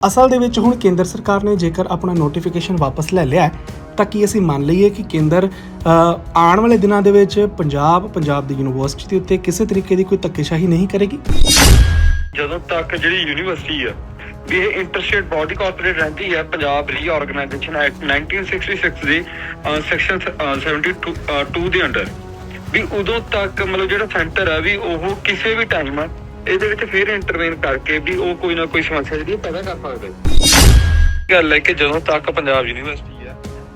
ਅਸਲ ਦੇ ਵਿੱਚ ਹੁਣ ਕੇਂਦਰ ਸਰਕਾਰ ਨੇ ਜੇਕਰ ਆਪਣਾ ਨੋਟੀਫਿਕੇਸ਼ਨ ਵਾਪਸ ਲੈ ਲਿਆ ਹੈ, ਤਾਂ ਕੀ ਅਸੀਂ ਮੰਨ ਲਈਏ ਕਿ ਕੇਂਦਰ ਅ, ਆਉਣ ਵਾਲੇ ਦਿਨਾਂ ਦੇ ਵਿੱਚ ਪੰਜਾਬ ਪੰਜਾਬ ਦੀ ਯੂਨੀਵਰਸਿਟੀ ਦੇ ਉੱਤੇ ਕਿਸੇ ਤਰੀਕੇ ਦੀ ਕੋਈ ਧੱਕੇਸ਼ਾਹੀ ਨਹੀਂ ਕਰੇਗੀ? ਜਦੋਂ ਤੱਕ ਜਿਹੜੀ ਯੂਨੀਵਰਸਿਟੀ ਆ ਵੀ ਇਹ ਇੰਟਰਸਟੇਟ ਬਾਡੀ ਕਾਰਪੋਰੇਟ ਰਹਿੰਦੀ ਹੈ ਪੰਜਾਬ ਰੀਆਰਗੇਨਾਈਜੇਸ਼ਨ ਐਕਟ 1966 ਦੇ ਸੈਕਸ਼ਨ 72 ਅਹ, 2 ਦੇ ਅੰਡਰ ਵੀ ਉਦੋਂ ਤੱਕ ਮਤਲਬ ਜਿਹੜਾ ਸੈਂਟਰ ਆ ਵੀ ਉਹ ਕਿਸੇ ਵੀ ਟਾਈਮ ਇਹਦੇ ਵਿੱਚ ਫਿਰ ਇੰਟਰਵੇਨ ਕਰਕੇ ਵੀ ਉਹ ਕੋਈ ਨਾ ਕੋਈ ਸਮੱਸਿਆ ਜਿਹੜੀ ਪੈਦਾ ਕਰ ਸਕਦਾ। ਗੱਲ ਹੈ ਕਿ ਜਦੋਂ ਤੱਕ ਪੰਜਾਬ ਯੂਨੀਵਰਸਿਟੀ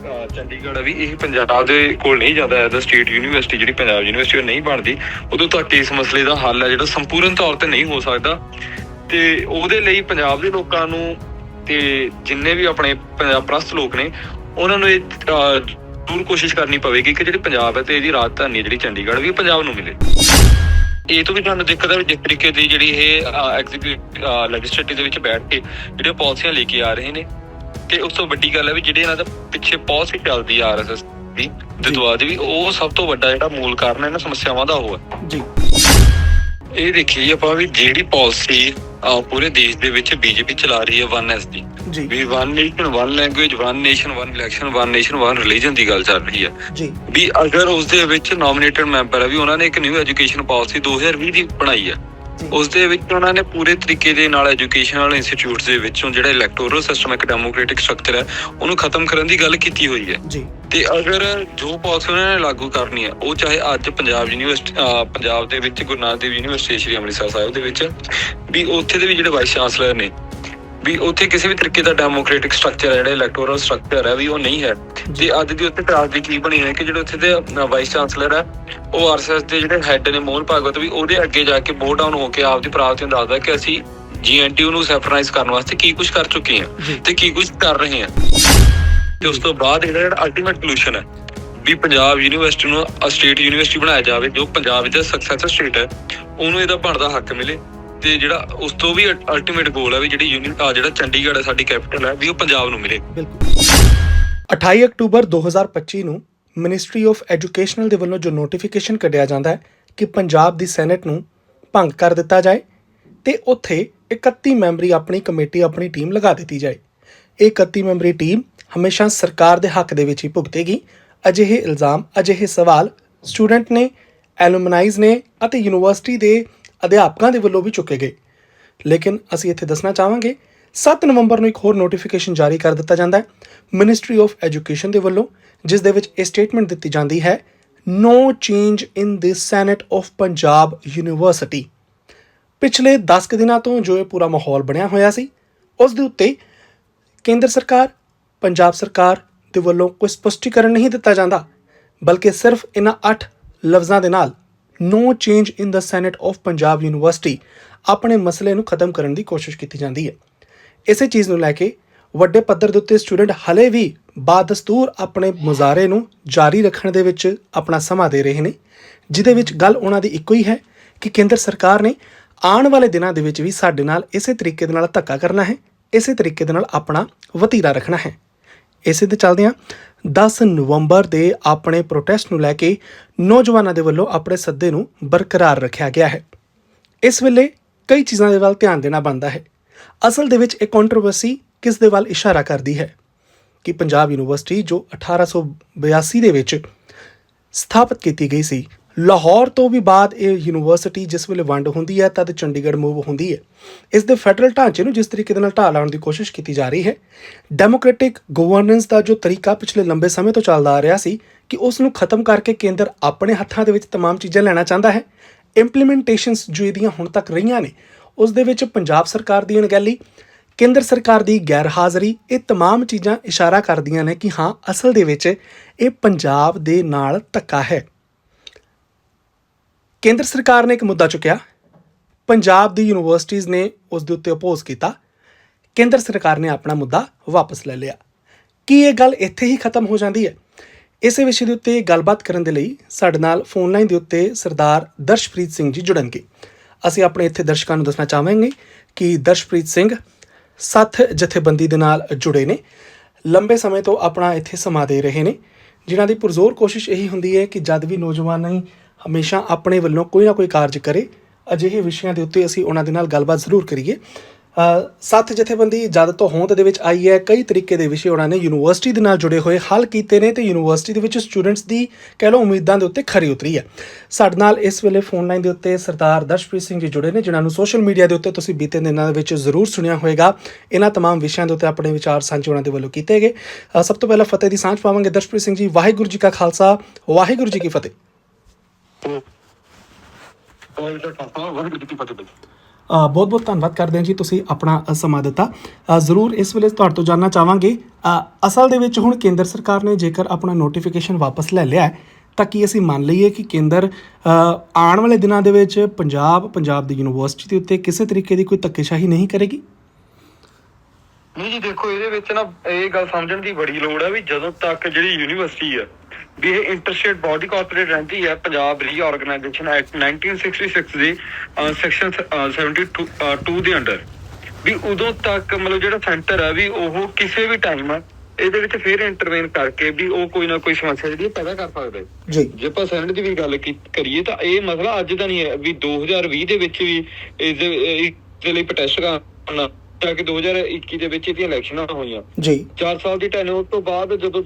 ਆ ਚੰਡੀਗੜ੍ਹ ਵੀ ਇਹ ਪੰਜਾਬ ਦੇ ਕੋਲ ਨਹੀਂ ਜਾਂਦਾ ਐਜ਼ ਅ ਸਟੇਟ ਯੂਨੀਵਰਸਿਟੀ ਜਿਹੜੀ ਪੰਜਾਬ ਯੂਨੀਵਰਸਿਟੀ ਨਹੀਂ ਬਣਦੀ, ਉਦੋਂ ਤੱਕ ਇਸ ਮਸਲੇ ਦਾ ਹੱਲ ਹੈ ਜਿਹੜਾ ਸੰਪੂਰਨ ਤੌਰ ਤੇ ਨਹੀਂ ਹੋ ਸਕਦਾ। ਤੇ ਉਹਦੇ ਲਈ ਪੰਜਾਬ ਦੇ ਲੋਕਾਂ ਨੂੰ ਤੇ ਜਿੰਨੇ ਵੀ ਆਪਣੇ ਪੰਜਾਬ ਪ੍ਰਸਤ ਲੋਕ ਨੇ, ਉਹਨਾਂ ਨੂੰ ਇਹ ਜ਼ਰੂਰ ਕੋਸ਼ਿਸ਼ ਕਰਨੀ ਪਵੇਗੀ ਕਿ ਜਿਹੜੀ ਪੰਜਾਬ ਹੈ ਤੇ ਇਹਦੀ ਰਾਜਧਾਨੀ ਜਿਹੜੀ ਚੰਡੀਗੜ੍ਹ ਵੀ ਇਹ ਪੰਜਾਬ ਨੂੰ ਮਿਲੇ। ਇਹ ਤੋਂ ਵੀ ਤੁਹਾਨੂੰ ਦਿੱਕਤ ਹੈ ਵੀ ਜਿਸ ਤਰੀਕੇ ਦੀ ਜਿਹੜੀ ਇਹ ਐਗਜ਼ੀਕਿਊਟਿਵ ਲੈਜਿਸਲੇਟਿਵ ਦੇ ਵਿੱਚ ਬੈਠ ਕੇ ਜਿਹੜੀਆਂ ਪਾਲਿਸੀਆਂ ਲੈ ਕੇ ਆ ਰਹੇ ਨੇ। ਤੇ ਉਸ ਤੋਂ ਵੱਡੀ ਗੱਲ ਹੈ ਵੀ ਜਿਹੜੇ ਇਹਨਾਂ ਦਾ ਪਿੱਛੇ ਪਾਲਿਸੀ ਚੱਲਦੀ ਆ ਆਰਐਸਐਸ ਦੀ ਦਦਵਾਦ ਵੀ ਉਹ ਸਭ ਤੋਂ ਵੱਡਾ ਜਿਹੜਾ ਮੂਲ ਕਾਰਨ ਹੈ ਇਹਨਾਂ ਸਮੱਸਿਆਵਾਂ ਦਾ ਉਹ ਹੈ ਜੀ। ਇਹ ਦੇਖੀਏ ਆਪਾਂ ਵੀ ਜਿਹੜੀ ਪਾਲਿਸੀ ਪੂਰੇ ਦੇਸ਼ ਦੇ ਵਿੱਚ ਬੀਜੇਪੀ ਚਲਾ ਰਹੀ ਹੈ 1S ਦੀ ਜੀ। ਵੀ one nation one language one nation one election one nation one religion ਦੀ ਗੱਲ ਚੱਲ ਰਹੀ ਹੈ। ਜੀ। ਵੀ ਅਗਰ ਉਸ ਦੇ ਵਿੱਚ ਨੋਮੀਨੇਟਡ ਮੈਂਬਰ ਹੈ ਵੀ ਉਹਨਾਂ ਨੇ ਇੱਕ ਨਿਊ ਐਜੂਕੇਸ਼ਨ ਪਾਲਿਸੀ 2020 ਦੀ ਬਣਾਈ ਹੈ। ਉਸ ਦੇ ਵਿੱਚ ਉਹਨਾਂ ਨੇ ਪੂਰੇ ਤਰੀਕੇ ਦੇ ਨਾਲ ਐਜੂਕੇਸ਼ਨਲ ਇੰਸਟੀਚਿਊਟਸ ਦੇ ਵਿੱਚੋਂ ਜਿਹੜਾ ਇਲੈਕਟੋਰਲ ਸਿਸਟਮ ਇੱਕ ਡੈਮੋਕ੍ਰੈਟਿਕ ਸਟਰਕਚਰ ਹੈ ਉਹਨੂੰ ਖਤਮ ਕਰਨ ਦੀ ਗੱਲ ਕੀਤੀ ਹੋਈ ਹੈ। ਜੀ। ਤੇ ਅਗਰ ਜੋ ਪਾਲਿਸੀ ਉਹਨਾਂ ਨੇ ਲਾਗੂ ਕਰਨੀ ਹੈ ਉਹ ਚਾਹੇ ਅੱਜ ਪੰਜਾਬ ਯੂਨੀਵਰਸਿਟੀ ਪੰਜਾਬ ਦੇ ਵਿੱਚ ਗੁਰੂ ਨਾਨਕ ਦੇਵ ਯੂਨੀਵਰਸਿਟੀ ਸ਼੍ਰੀ ਅੰਮ੍ਰਿਤਸਰ ਸਾਹਿਬ ਦੇ ਵਿੱਚ ਵੀ ਉੱਥੇ ਦੇ ਵੀ ਜਿਹੜੇ ਵਾਈਸ ਚਾਂਸਲਰ ਨੇ ਵੀ ਉੱਥੇ ਕਿਸੇ ਵੀ ਤਰੀਕੇ ਦਾ ਡੈਮੋਕ੍ਰੈਟਿਕ ਸਟਰਕਚਰ ਹੈ ਜਿਹੜਾ ਇਲੈਕਟੋਰਲ ਸਟਰਕਚਰ ਹੈ ਵੀ ਉਹ ਨਹੀਂ ਹੈ। ਤੇ ਅੱਜ ਦੀ ਉੱਥੇ ਟਰਾਸਦੀ ਕੀ ਬਣੀ ਹੈ ਕਿ ਜਿਹੜੇ ਉੱਥੇ ਦੇ ਵਾਈਸ ਚਾਂਸਲਰ ਹੈ ਉਹ ਆਰਐਸਐਸ ਦੇ ਜਿਹੜੇ ਹੈੱਡ ਨੇ ਮੋਹਨ ਭਾਗਵਤ ਵੀ ਉਹਦੇ ਅੱਗੇ ਜਾ ਕੇ ਬੋਰਡ ਡਾਊਨ ਹੋ ਕੇ ਆਪਦੀ ਪ੍ਰਾਪਤੀਆਂ ਦੱਸਦਾ ਕਿ ਅਸੀਂ ਜੀਐਨਟੀਯੂ ਨੂੰ ਸੈਫਰਾਈਜ਼ ਕਰਨ ਵਾਸਤੇ ਕੀ ਕੁਝ ਕਰ ਚੁੱਕੇ ਹਾਂ ਤੇ ਕੀ ਕੁਝ ਕਰ ਰਹੇ ਹਾਂ। ਤੇ ਉਸ ਤੋਂ ਬਾਅਦ ਇਹਦਾ ਜਿਹੜਾ ਅਲਟੀਮੇਟ ਸੋਲੂਸ਼ਨ ਹੈ ਵੀ ਪੰਜਾਬ ਯੂਨੀਵਰਸਿਟੀ ਨੂੰ ਸਟੇਟ ਯੂਨੀਵਰਸਿਟੀ ਬਣਾਇਆ ਜਾਵੇ ਜੋ ਪੰਜਾਬ ਦਾ ਸਕਸੈਸਰ ਸਟੇਟ ਹੈ ਉਹਨੂੰ ਇਹਦਾ ਬਣਦਾ ਹੱਕ ਮਿਲੇ। ਤੇ ਜਿਹੜਾ ਉਸ ਤੋਂ ਵੀ ਅਲਟੀਮੇਟ ਗੋਲ ਹੈ ਵੀ ਜਿਹੜੀ ਯੂਨੀ ਆਹ ਜਿਹੜਾ ਚੰਡੀਗੜ੍ਹ ਹੈ ਸਾਡੀ ਕੈਪੀਟਲ ਹੈ ਵੀ ਉਹ ਪੰਜਾਬ ਨੂੰ ਮਿਲੇ। ਬਿਲਕੁਲ। 28 ਅਕਤੂਬਰ 2025 ਨੂੰ ਮਿਨਿਸਟਰੀ ਆਫ ਐਜੂਕੇਸ਼ਨਲ ਦੇ ਵੱਲੋਂ ਜੋ ਨੋਟੀਫਿਕੇਸ਼ਨ ਕੱਢਿਆ ਜਾਂਦਾ ਹੈ ਕਿ ਪੰਜਾਬ ਦੀ ਸੈਨੇਟ ਨੂੰ ਭੰਗ ਕਰ ਦਿੱਤਾ ਜਾਏ ਤੇ ਉੱਥੇ 31 ਮੈਂਬਰੀ ਆਪਣੀ ਕਮੇਟੀ, ਆਪਣੀ ਟੀਮ ਲਗਾ ਦਿੱਤੀ ਜਾਏ। ਇਹ 31 ਮੈਂਬਰੀ ਟੀਮ ਹਮੇਸ਼ਾ ਸਰਕਾਰ ਦੇ ਹੱਕ ਦੇ ਵਿੱਚ ਹੀ ਭੁਗਤੇਗੀ। ਅਜਿਹੇ ਇਲਜ਼ਾਮ, ਅਜਿਹੇ ਸਵਾਲ ਸਟੂਡੈਂਟ ਨੇ ਐਲੂਮਨਾਈਜ਼ ਨੇ ਅਤੇ ਯੂਨੀਵਰਸਿਟੀ ਦੇ ਅਧਿਆਪਕਾਂ ਦੇ ਵੱਲੋਂ ਵੀ ਚੁੱਕੇ ਗਏ। ਲੇਕਿਨ ਅਸੀਂ ਇੱਥੇ ਦੱਸਣਾ ਚਾਹਾਂਗੇ 7 ਨਵੰਬਰ ਨੂੰ ਇੱਕ ਹੋਰ ਨੋਟੀਫਿਕੇਸ਼ਨ ਜਾਰੀ ਕਰ ਦਿੱਤਾ ਜਾਂਦਾ ਹੈ। ਮਿਨਿਸਟਰੀ ਆਫ ਐਜੂਕੇਸ਼ਨ ਦੇ ਵੱਲੋਂ, ਜਿਸ ਦੇ ਵਿੱਚ ਇਹ ਸਟੇਟਮੈਂਟ ਦਿੱਤੀ ਜਾਂਦੀ ਹੈ no change in this senate of Punjab university ਪਿਛਲੇ 10 ਕੁ ਦਿਨਾਂ ਤੋਂ ਜੋ ਇਹ ਪੂਰਾ ਮਾਹੌਲ ਬਣਿਆ ਹੋਇਆ ਸੀ, ਉਸ ਦੇ ਉੱਤੇ ਕੇਂਦਰ ਸਰਕਾਰ, ਪੰਜਾਬ ਸਰਕਾਰ ਦੇ ਵੱਲੋਂ ਕੋਈ ਸਪਸ਼ਟੀਕਰਨ ਨਹੀਂ ਦਿੱਤਾ ਜਾਂਦਾ, ਬਲਕਿ ਸਿਰਫ ਇਹਨਾਂ 8 ਲਫ਼ਜ਼ਾਂ ਦੇ ਨਾਲ no change in the senate of Punjab university ਆਪਣੇ ਮਸਲੇ ਨੂੰ ਖਤਮ ਕਰਨ ਦੀ ਕੋਸ਼ਿਸ਼ ਕੀਤੀ ਜਾਂਦੀ ਹੈ। ਇਸੇ ਚੀਜ਼ ਨੂੰ ਲੈ ਕੇ ਵੱਡੇ ਪੱਧਰ ਦੇ ਉੱਤੇ ਸਟੂਡੈਂਟ ਹਲੇ ਵੀ ਬਾਦਸਤੂਰ ਆਪਣੇ ਮੁਜ਼ਾਹਰੇ ਨੂੰ ਜਾਰੀ ਰੱਖਣ ਦੇ ਵਿੱਚ ਆਪਣਾ ਸਮਾਂ ਦੇ ਰਹੇ ਨੇ ਜਿਦੇ ਵਿੱਚ ਗੱਲ ਉਹਨਾਂ ਦੀ ਇੱਕੋ ਹੀ ਹੈ ਕਿ ਕੇਂਦਰ ਸਰਕਾਰ ਨੇ ਆਉਣ ਵਾਲੇ ਦਿਨਾਂ ਦੇ ਵਿੱਚ ਵੀ ਸਾਡੇ ਨਾਲ ਇਸੇ ਤਰੀਕੇ ਦੇ ਨਾਲ ਧੱਕਾ ਕਰਨਾ ਹੈ, ਇਸੇ ਤਰੀਕੇ ਦੇ ਨਾਲ ਆਪਣਾ ਵਤੀਰਾ ਰੱਖਣਾ ਹੈ। ਇਸੇ ਦੇ ਚੱਲਦਿਆਂ 10 ਨਵੰਬਰ ਦੇ ਆਪਣੇ ਪ੍ਰੋਟੈਸਟ ਨੂੰ ਲੈ ਕੇ ਨੌਜਵਾਨਾਂ ਦੇ ਵੱਲੋਂ ਆਪਣੇ ਸੱਦੇ ਨੂੰ ਬਰਕਰਾਰ ਰੱਖਿਆ ਗਿਆ ਹੈ। ਇਸ ਵੇਲੇ ਕਈ ਚੀਜ਼ਾਂ ਦੇ ਵੱਲ ਧਿਆਨ ਦੇਣਾ ਬਣਦਾ ਹੈ। ਅਸਲ ਦੇ ਵਿੱਚ ਇਹ ਕੰਟਰੋਵਰਸੀ ਕਿਸ ਦੇ ਵੱਲ ਇਸ਼ਾਰਾ ਕਰਦੀ ਹੈ? ਕਿ ਪੰਜਾਬ ਯੂਨੀਵਰਸਿਟੀ ਜੋ 1882 ਦੇ ਵਿੱਚ ਸਥਾਪਿਤ ਕੀਤੀ ਗਈ ਸੀ ਲਾਹੌਰ ਤੋਂ ਵੀ ਬਾਅਦ ਇਹ ਯੂਨੀਵਰਸਿਟੀ ਜਿਸ ਵੇਲੇ ਵੰਡ ਹੁੰਦੀ ਹੈ ਤਦ ਚੰਡੀਗੜ੍ਹ ਮੂਵ ਹੁੰਦੀ ਹੈ ਇਸ ਦੇ ਫੈਡਰਲ ਢਾਂਚੇ ਨੂੰ ਜਿਸ ਤਰੀਕੇ ਦੇ ਨਾਲ ਢਾਹ ਲਾਉਣ ਦੀ ਕੋਸ਼ਿਸ਼ ਕੀਤੀ ਜਾ ਰਹੀ ਹੈ ਡੈਮੋਕ੍ਰੈਟਿਕ ਗਵਰਨੈਂਸ ਦਾ ਜੋ ਤਰੀਕਾ ਪਿਛਲੇ ਲੰਬੇ ਸਮੇਂ ਤੋਂ ਚੱਲਦਾ ਆ ਰਿਹਾ ਸੀ ਕਿ ਉਸ ਨੂੰ ਖਤਮ ਕਰਕੇ ਕੇਂਦਰ ਆਪਣੇ ਹੱਥਾਂ ਦੇ ਵਿੱਚ तमाम ਚੀਜ਼ਾਂ ਲੈਣਾ ਚਾਹੁੰਦਾ ਹੈ ਇੰਪਲੀਮੈਂਟੇਸ਼ਨਸ ਜੋ ਇਹਦੀਆਂ ਹੁਣ ਤੱਕ ਰਹੀਆਂ ਨੇ ਉਸ ਦੇ ਵਿੱਚ ਪੰਜਾਬ ਸਰਕਾਰ ਦੀ ਅਣਗਹਿਲੀ ਕੇਂਦਰ ਸਰਕਾਰ ਦੀ ਗੈਰ ਹਾਜ਼ਰੀ ਇਹ तमाम ਚੀਜ਼ਾਂ ਇਸ਼ਾਰਾ ਕਰਦੀਆਂ ਨੇ ਕਿ ਹਾਂ ਅਸਲ ਦੇ ਵਿੱਚ ਇਹ ਪੰਜਾਬ ਦੇ ਨਾਲ ਧੱਕਾ ਹੈ ਕੇਂਦਰ ਸਰਕਾਰ ਨੇ ਇੱਕ ਮੁੱਦਾ ਚੁੱਕਿਆ। ਪੰਜਾਬ ਦੀ ਯੂਨੀਵਰਸਿਟੀਆਂ ਨੇ ਉਸ ਦੇ ਉੱਤੇ ਅਪੋਜ਼ ਕੀਤਾ। ਕੇਂਦਰ ਸਰਕਾਰ ਨੇ ਆਪਣਾ ਮੁੱਦਾ ਵਾਪਸ ਲੈ ਲਿਆ। ਕੀ ਇਹ ਗੱਲ ਇੱਥੇ ਹੀ ਖਤਮ ਹੋ ਜਾਂਦੀ ਹੈ? ਇਸੇ ਵਿਸ਼ੇ ਦੇ ਉੱਤੇ ਗੱਲਬਾਤ ਕਰਨ ਦੇ ਲਈ ਸਾਡੇ ਨਾਲ ਫੋਨ ਲਾਈਨ ਦੇ ਉੱਤੇ ਸਰਦਾਰ ਦਰਸ਼ਪ੍ਰੀਤ ਸਿੰਘ ਜੀ ਜੁੜਨਗੇ। ਅਸੀਂ ਆਪਣੇ ਇੱਥੇ ਦਰਸ਼ਕਾਂ ਨੂੰ ਦੱਸਣਾ ਚਾਹਾਂਗੇ ਕਿ ਦਰਸ਼ਪ੍ਰੀਤ ਸਿੰਘ ਸੱਤ ਜਥੇਬੰਦੀ ਦੇ ਨਾਲ ਜੁੜੇ ਨੇ। ਲੰਬੇ ਸਮੇਂ ਤੋਂ ਆਪਣਾ ਇੱਥੇ ਸਮਾਂ ਦੇ ਰਹੇ ਨੇ। ਜਿਨ੍ਹਾਂ ਦੀ ਪੁਰਜ਼ੋਰ ਕੋਸ਼ਿਸ਼ ਇਹੀ ਹੁੰਦੀ ਹੈ ਕਿ ਜਦ ਵੀ ਨੌਜਵਾਨ ਹੀ ਹਮੇਸ਼ਾ ਆਪਣੇ ਵੱਲੋਂ ਕੋਈ ਨਾ ਕੋਈ ਕਾਰਜ ਕਰੇ ਅਜਿਹੇ ਵਿਸ਼ਿਆਂ ਦੇ ਉੱਤੇ ਅਸੀਂ ਉਹਨਾਂ ਦੇ ਨਾਲ ਗੱਲਬਾਤ ਜ਼ਰੂਰ ਕਰੀਏ ਅ, ਸੱਤ ਜਥੇਬੰਦੀ ਜਦ ਤੋਂ ਹੋਂਦ ਦੇ ਵਿੱਚ ਆਈ ਹੈ ਕਈ ਤਰੀਕੇ ਦੇ ਵਿਸ਼ੇ ਉਹਨਾਂ ਨੇ ਯੂਨੀਵਰਸਿਟੀ ਦੇ ਨਾਲ ਜੁੜੇ ਹੋਏ ਹੱਲ ਕੀਤੇ ਨੇ ਤੇ ਯੂਨੀਵਰਸਿਟੀ ਦੇ ਵਿੱਚ ਸਟੂਡੈਂਟਸ ਦੀ ਕਹਿ ਲਓ ਉਮੀਦਾਂ ਦੇ ਉੱਤੇ ਖਰੀ ਉਤਰੀ ਹੈ ਸਾਡੇ ਨਾਲ ਇਸ ਵੇਲੇ ਫੋਨ ਲਾਈਨ ਦੇ ਉੱਤੇ ਸਰਦਾਰ ਦਰਸ਼ਪ੍ਰੀਤ ਸਿੰਘ ਜੀ ਜੁੜੇ ਨੇ ਜਿਨ੍ਹਾਂ ਨੂੰ ਸੋਸ਼ਲ ਮੀਡੀਆ ਦੇ ਉੱਤੇ ਤੁਸੀਂ ਬੀਤੇ ਦਿਨਾਂ ਦੇ ਵਿੱਚ ਜ਼ਰੂਰ ਸੁਣਿਆ ਹੋਵੇਗਾ ਇਹਨਾਂ तमाम ਵਿਸ਼ਿਆਂ ਦੇ ਉੱਤੇ ਆਪਣੇ ਵਿਚਾਰ ਸਾਂਝੇ ਉਹਨਾਂ ਦੇ ਵੱਲੋਂ ਕੀਤੇ ਗਏ ਅ, ਸਭ ਤੋਂ ਪਹਿਲਾਂ ਫਤਿਹ ਦੀ ਸਾਂਝ ਪਾਵਾਂਗੇ ਦਰਸ਼ਪ੍ਰੀਤ ਸਿੰਘ ਜੀ ਵਾਹਿਗੁਰੂ ਜੀ ਕਾ ਖਾਲਸਾ ਵਾਹਿਗੁਰੂ ਜੀ ਕੀ ਫਤਿਹ ਬਹੁਤ ਬਹੁਤ ਧੰਨਵਾਦ ਕਰਦੇ ਹਾਂ ਜੀ ਤੁਸੀਂ ਆਪਣਾ ਸਮਾਂ ਦਿੱਤਾ। ਜ਼ਰੂਰ ਇਸ ਵੇਲੇ ਤੁਹਾਡੇ ਤੋਂ ਜਾਨਣਾ ਚਾਹਾਂਗੇ। ਅ, ਅਸਲ ਦੇ ਵਿੱਚ ਹੁਣ ਕੇਂਦਰ ਸਰਕਾਰ ਨੇ ਜੇਕਰ ਆਪਣਾ ਨੋਟੀਫਿਕੇਸ਼ਨ ਵਾਪਸ ਲੈ ਲਿਆ ਹੈ, ਤਾਂ ਕੀ ਅਸੀਂ ਮੰਨ ਲਈਏ ਕਿ ਕੇਂਦਰ ਆਉਣ ਵਾਲੇ ਦਿਨਾਂ ਦੇ ਵਿੱਚ ਪੰਜਾਬ ਪੰਜਾਬ ਦੀ ਯੂਨੀਵਰਸਿਟੀ ਦੇ ਉੱਤੇ ਕਿਸੇ ਤਰੀਕੇ ਦੀ ਕੋਈ ਧੱਕੇਸ਼ਾਹੀ ਨਹੀਂ ਕਰੇਗੀ? ਨਹੀਂ ਜੀ ਦੇਖੋ ਇਹਦੇ ਵਿੱਚ ਨਾ ਇਹ ਗੱਲ ਸਮਝਣ ਦੀ ਬੜੀ ਲੋੜ ਹੈ ਵੀ ਜਦੋਂ ਤੱਕ ਜਿਹੜੀ ਯੂਨੀਵਰਸਿਟੀ ਆ ਵੀ ਇਹ ਇੰਟਰਸਟੇਟ ਬਾਡੀ ਕਾਰਪੋਰੇਟ ਰਹਿੰਦੀ ਹੈ ਪੰਜਾਬ ਰੀਆਰਗੇਨਾਈਜੇਸ਼ਨ ਐਕਟ 1966 ਦੇ ਸੈਕਸ਼ਨ 72 ਦੇ ਅੰਡਰ ਵੀ ਉਦੋਂ ਤੱਕ ਮਤਲਬ ਜਿਹੜਾ ਸੈਂਟਰ ਹੈ ਵੀ ਉਹ ਕਿਸੇ ਵੀ ਟਾਈਮ ਇਹਦੇ ਵਿੱਚ ਫੇਰ ਇੰਟਰਵੇਨ ਕਰਕੇ ਵੀ ਉਹ ਕੋਈ ਨਾ ਕੋਈ ਸਮੱਸਿਆ ਜਿਹੜੀ ਪੈਦਾ ਕਰ ਸਕਦਾ ਹੈ। ਜੀ। ਜੇ ਆਪਾਂ ਸੈਨੇਟ ਦੀ ਵੀ ਗੱਲ ਕਰੀਏ ਤਾਂ ਇਹ ਮਸਲਾ ਅੱਜ ਦਾ ਨਹੀਂ ਹੈ ਵੀ 2020 ਦੇ ਵਿੱਚ ਵੀ ਇਸ ਦੇ ਲਈ ਪ੍ਰੋਟੈਸਟ ਕਰਨਾ ਤਾਂ ਕਿ 2021 ਦੇ ਵਿੱਚ ਇਹਦੀਆਂ ਇਲੈਕਸ਼ਨਾਂ ਹੋਈਆਂ। ਜੀ। 4 ਸਾਲ ਦੀ ਟੈਨਿਓਰ ਤੋਂ ਬਾਅਦ ਜਦੋਂ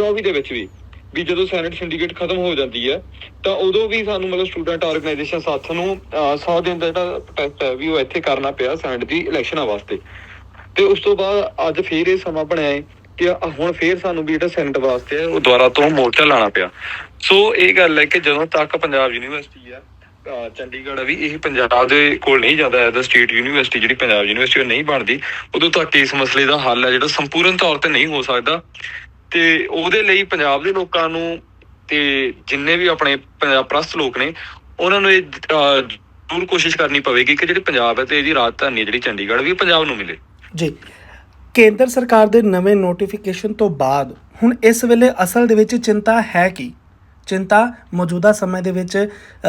2024 ਦੇ ਵਿੱਚ ਵੀ ਵੀ ਜਦੋਂ ਸੈਨੇਟ ਸਿੰਡੀਕੇਟ ਖਤਮ ਹੋ ਜਾਂਦੀ ਹੈ, ਤਾਂ ਉਦੋਂ ਵੀ ਸਾਨੂੰ ਮਤਲਬ ਸਟੂਡੈਂਟ ਆਰਗੇਨਾਈਜੇਸ਼ਨ ਸਾਥ ਨੂੰ 100 ਦਿਨ ਦਾ ਜਿਹੜਾ ਪ੍ਰੋਟੈਸਟ ਹੈ ਵੀ ਉਹ ਇੱਥੇ ਕਰਨਾ ਪਿਆ ਸੈਨੇਟ ਦੀ ਇਲੈਕਸ਼ਨਾਂ ਵਾਸਤੇ। ਤੇ ਉਸ ਤੋਂ ਬਾਅਦ ਅੱਜ ਫੇਰ ਇਹ ਸਮਾਂ ਬਣਿਆ ਹੈ ਕਿ ਹੁਣ ਫੇਰ ਸਾਨੂੰ ਵੀ ਜਿਹੜਾ ਸੈਨੇਟ ਵਾਸਤੇ ਹੈ, ਉਹ ਦੁਬਾਰਾ ਤੋਂ ਮੋਰਚਾ ਲਾਣਾ ਪਿਆ। ਸੋ ਇਹ ਗੱਲ ਹੈ ਕਿ ਜਦੋਂ ਤੱਕ ਪੰਜਾਬ ਯੂਨੀਵਰਸਿਟੀ ਹੈ, ਅਹ, ਚੰਡੀਗੜ੍ਹ ਵੀ ਇਹ ਪੰਜਾਬ ਦੇ ਕੋਲ ਨਹੀਂ ਜਾਂਦਾ ਐਜ਼ ਅ ਸਟੇਟ ਯੂਨੀਵਰਸਿਟੀ ਜਿਹੜੀ ਪੰਜਾਬ ਯੂਨੀਵਰਸਿਟੀ ਨਹੀਂ ਬਣਦੀ, ਉਦੋਂ ਤੱਕ ਇਸ ਮਸਲੇ ਦਾ ਹੱਲ ਹੈ ਜਿਹੜਾ ਸੰਪੂਰਨ ਤੌਰ ਤੇ ਨਹੀਂ ਹੋ ਸਕਦਾ। ਤੇ ਉਹਦੇ ਲਈ ਪੰਜਾਬ ਦੇ ਲੋਕਾਂ ਨੂੰ ਤੇ ਜਿੰਨੇ ਵੀ ਆਪਣੇ ਪੰਜਾਬ ਪ੍ਰਸਤ ਲੋਕ ਨੇ ਉਹਨਾਂ ਨੂੰ ਇਹ ਅਹ, ਜ਼ਰੂਰ ਕੋਸ਼ਿਸ਼ ਕਰਨੀ ਪਵੇਗੀ ਕਿ ਜਿਹੜੀ ਪੰਜਾਬ ਹੈ ਤੇ ਇਹਦੀ ਰਾਜਧਾਨੀ ਜਿਹੜੀ ਚੰਡੀਗੜ੍ਹ ਵੀ ਪੰਜਾਬ ਨੂੰ ਮਿਲੇ। ਜੀ। ਕੇਂਦਰ ਸਰਕਾਰ ਦੇ ਨਵੇਂ ਨੋਟੀਫਿਕੇਸ਼ਨ ਤੋਂ ਬਾਅਦ ਹੁਣ ਇਸ ਵੇਲੇ ਅਸਲ ਦੇ ਵਿੱਚ ਚਿੰਤਾ ਹੈ ਕੀ? ਚਿੰਤਾ ਮੌਜੂਦਾ ਸਮੇਂ ਦੇ ਵਿੱਚ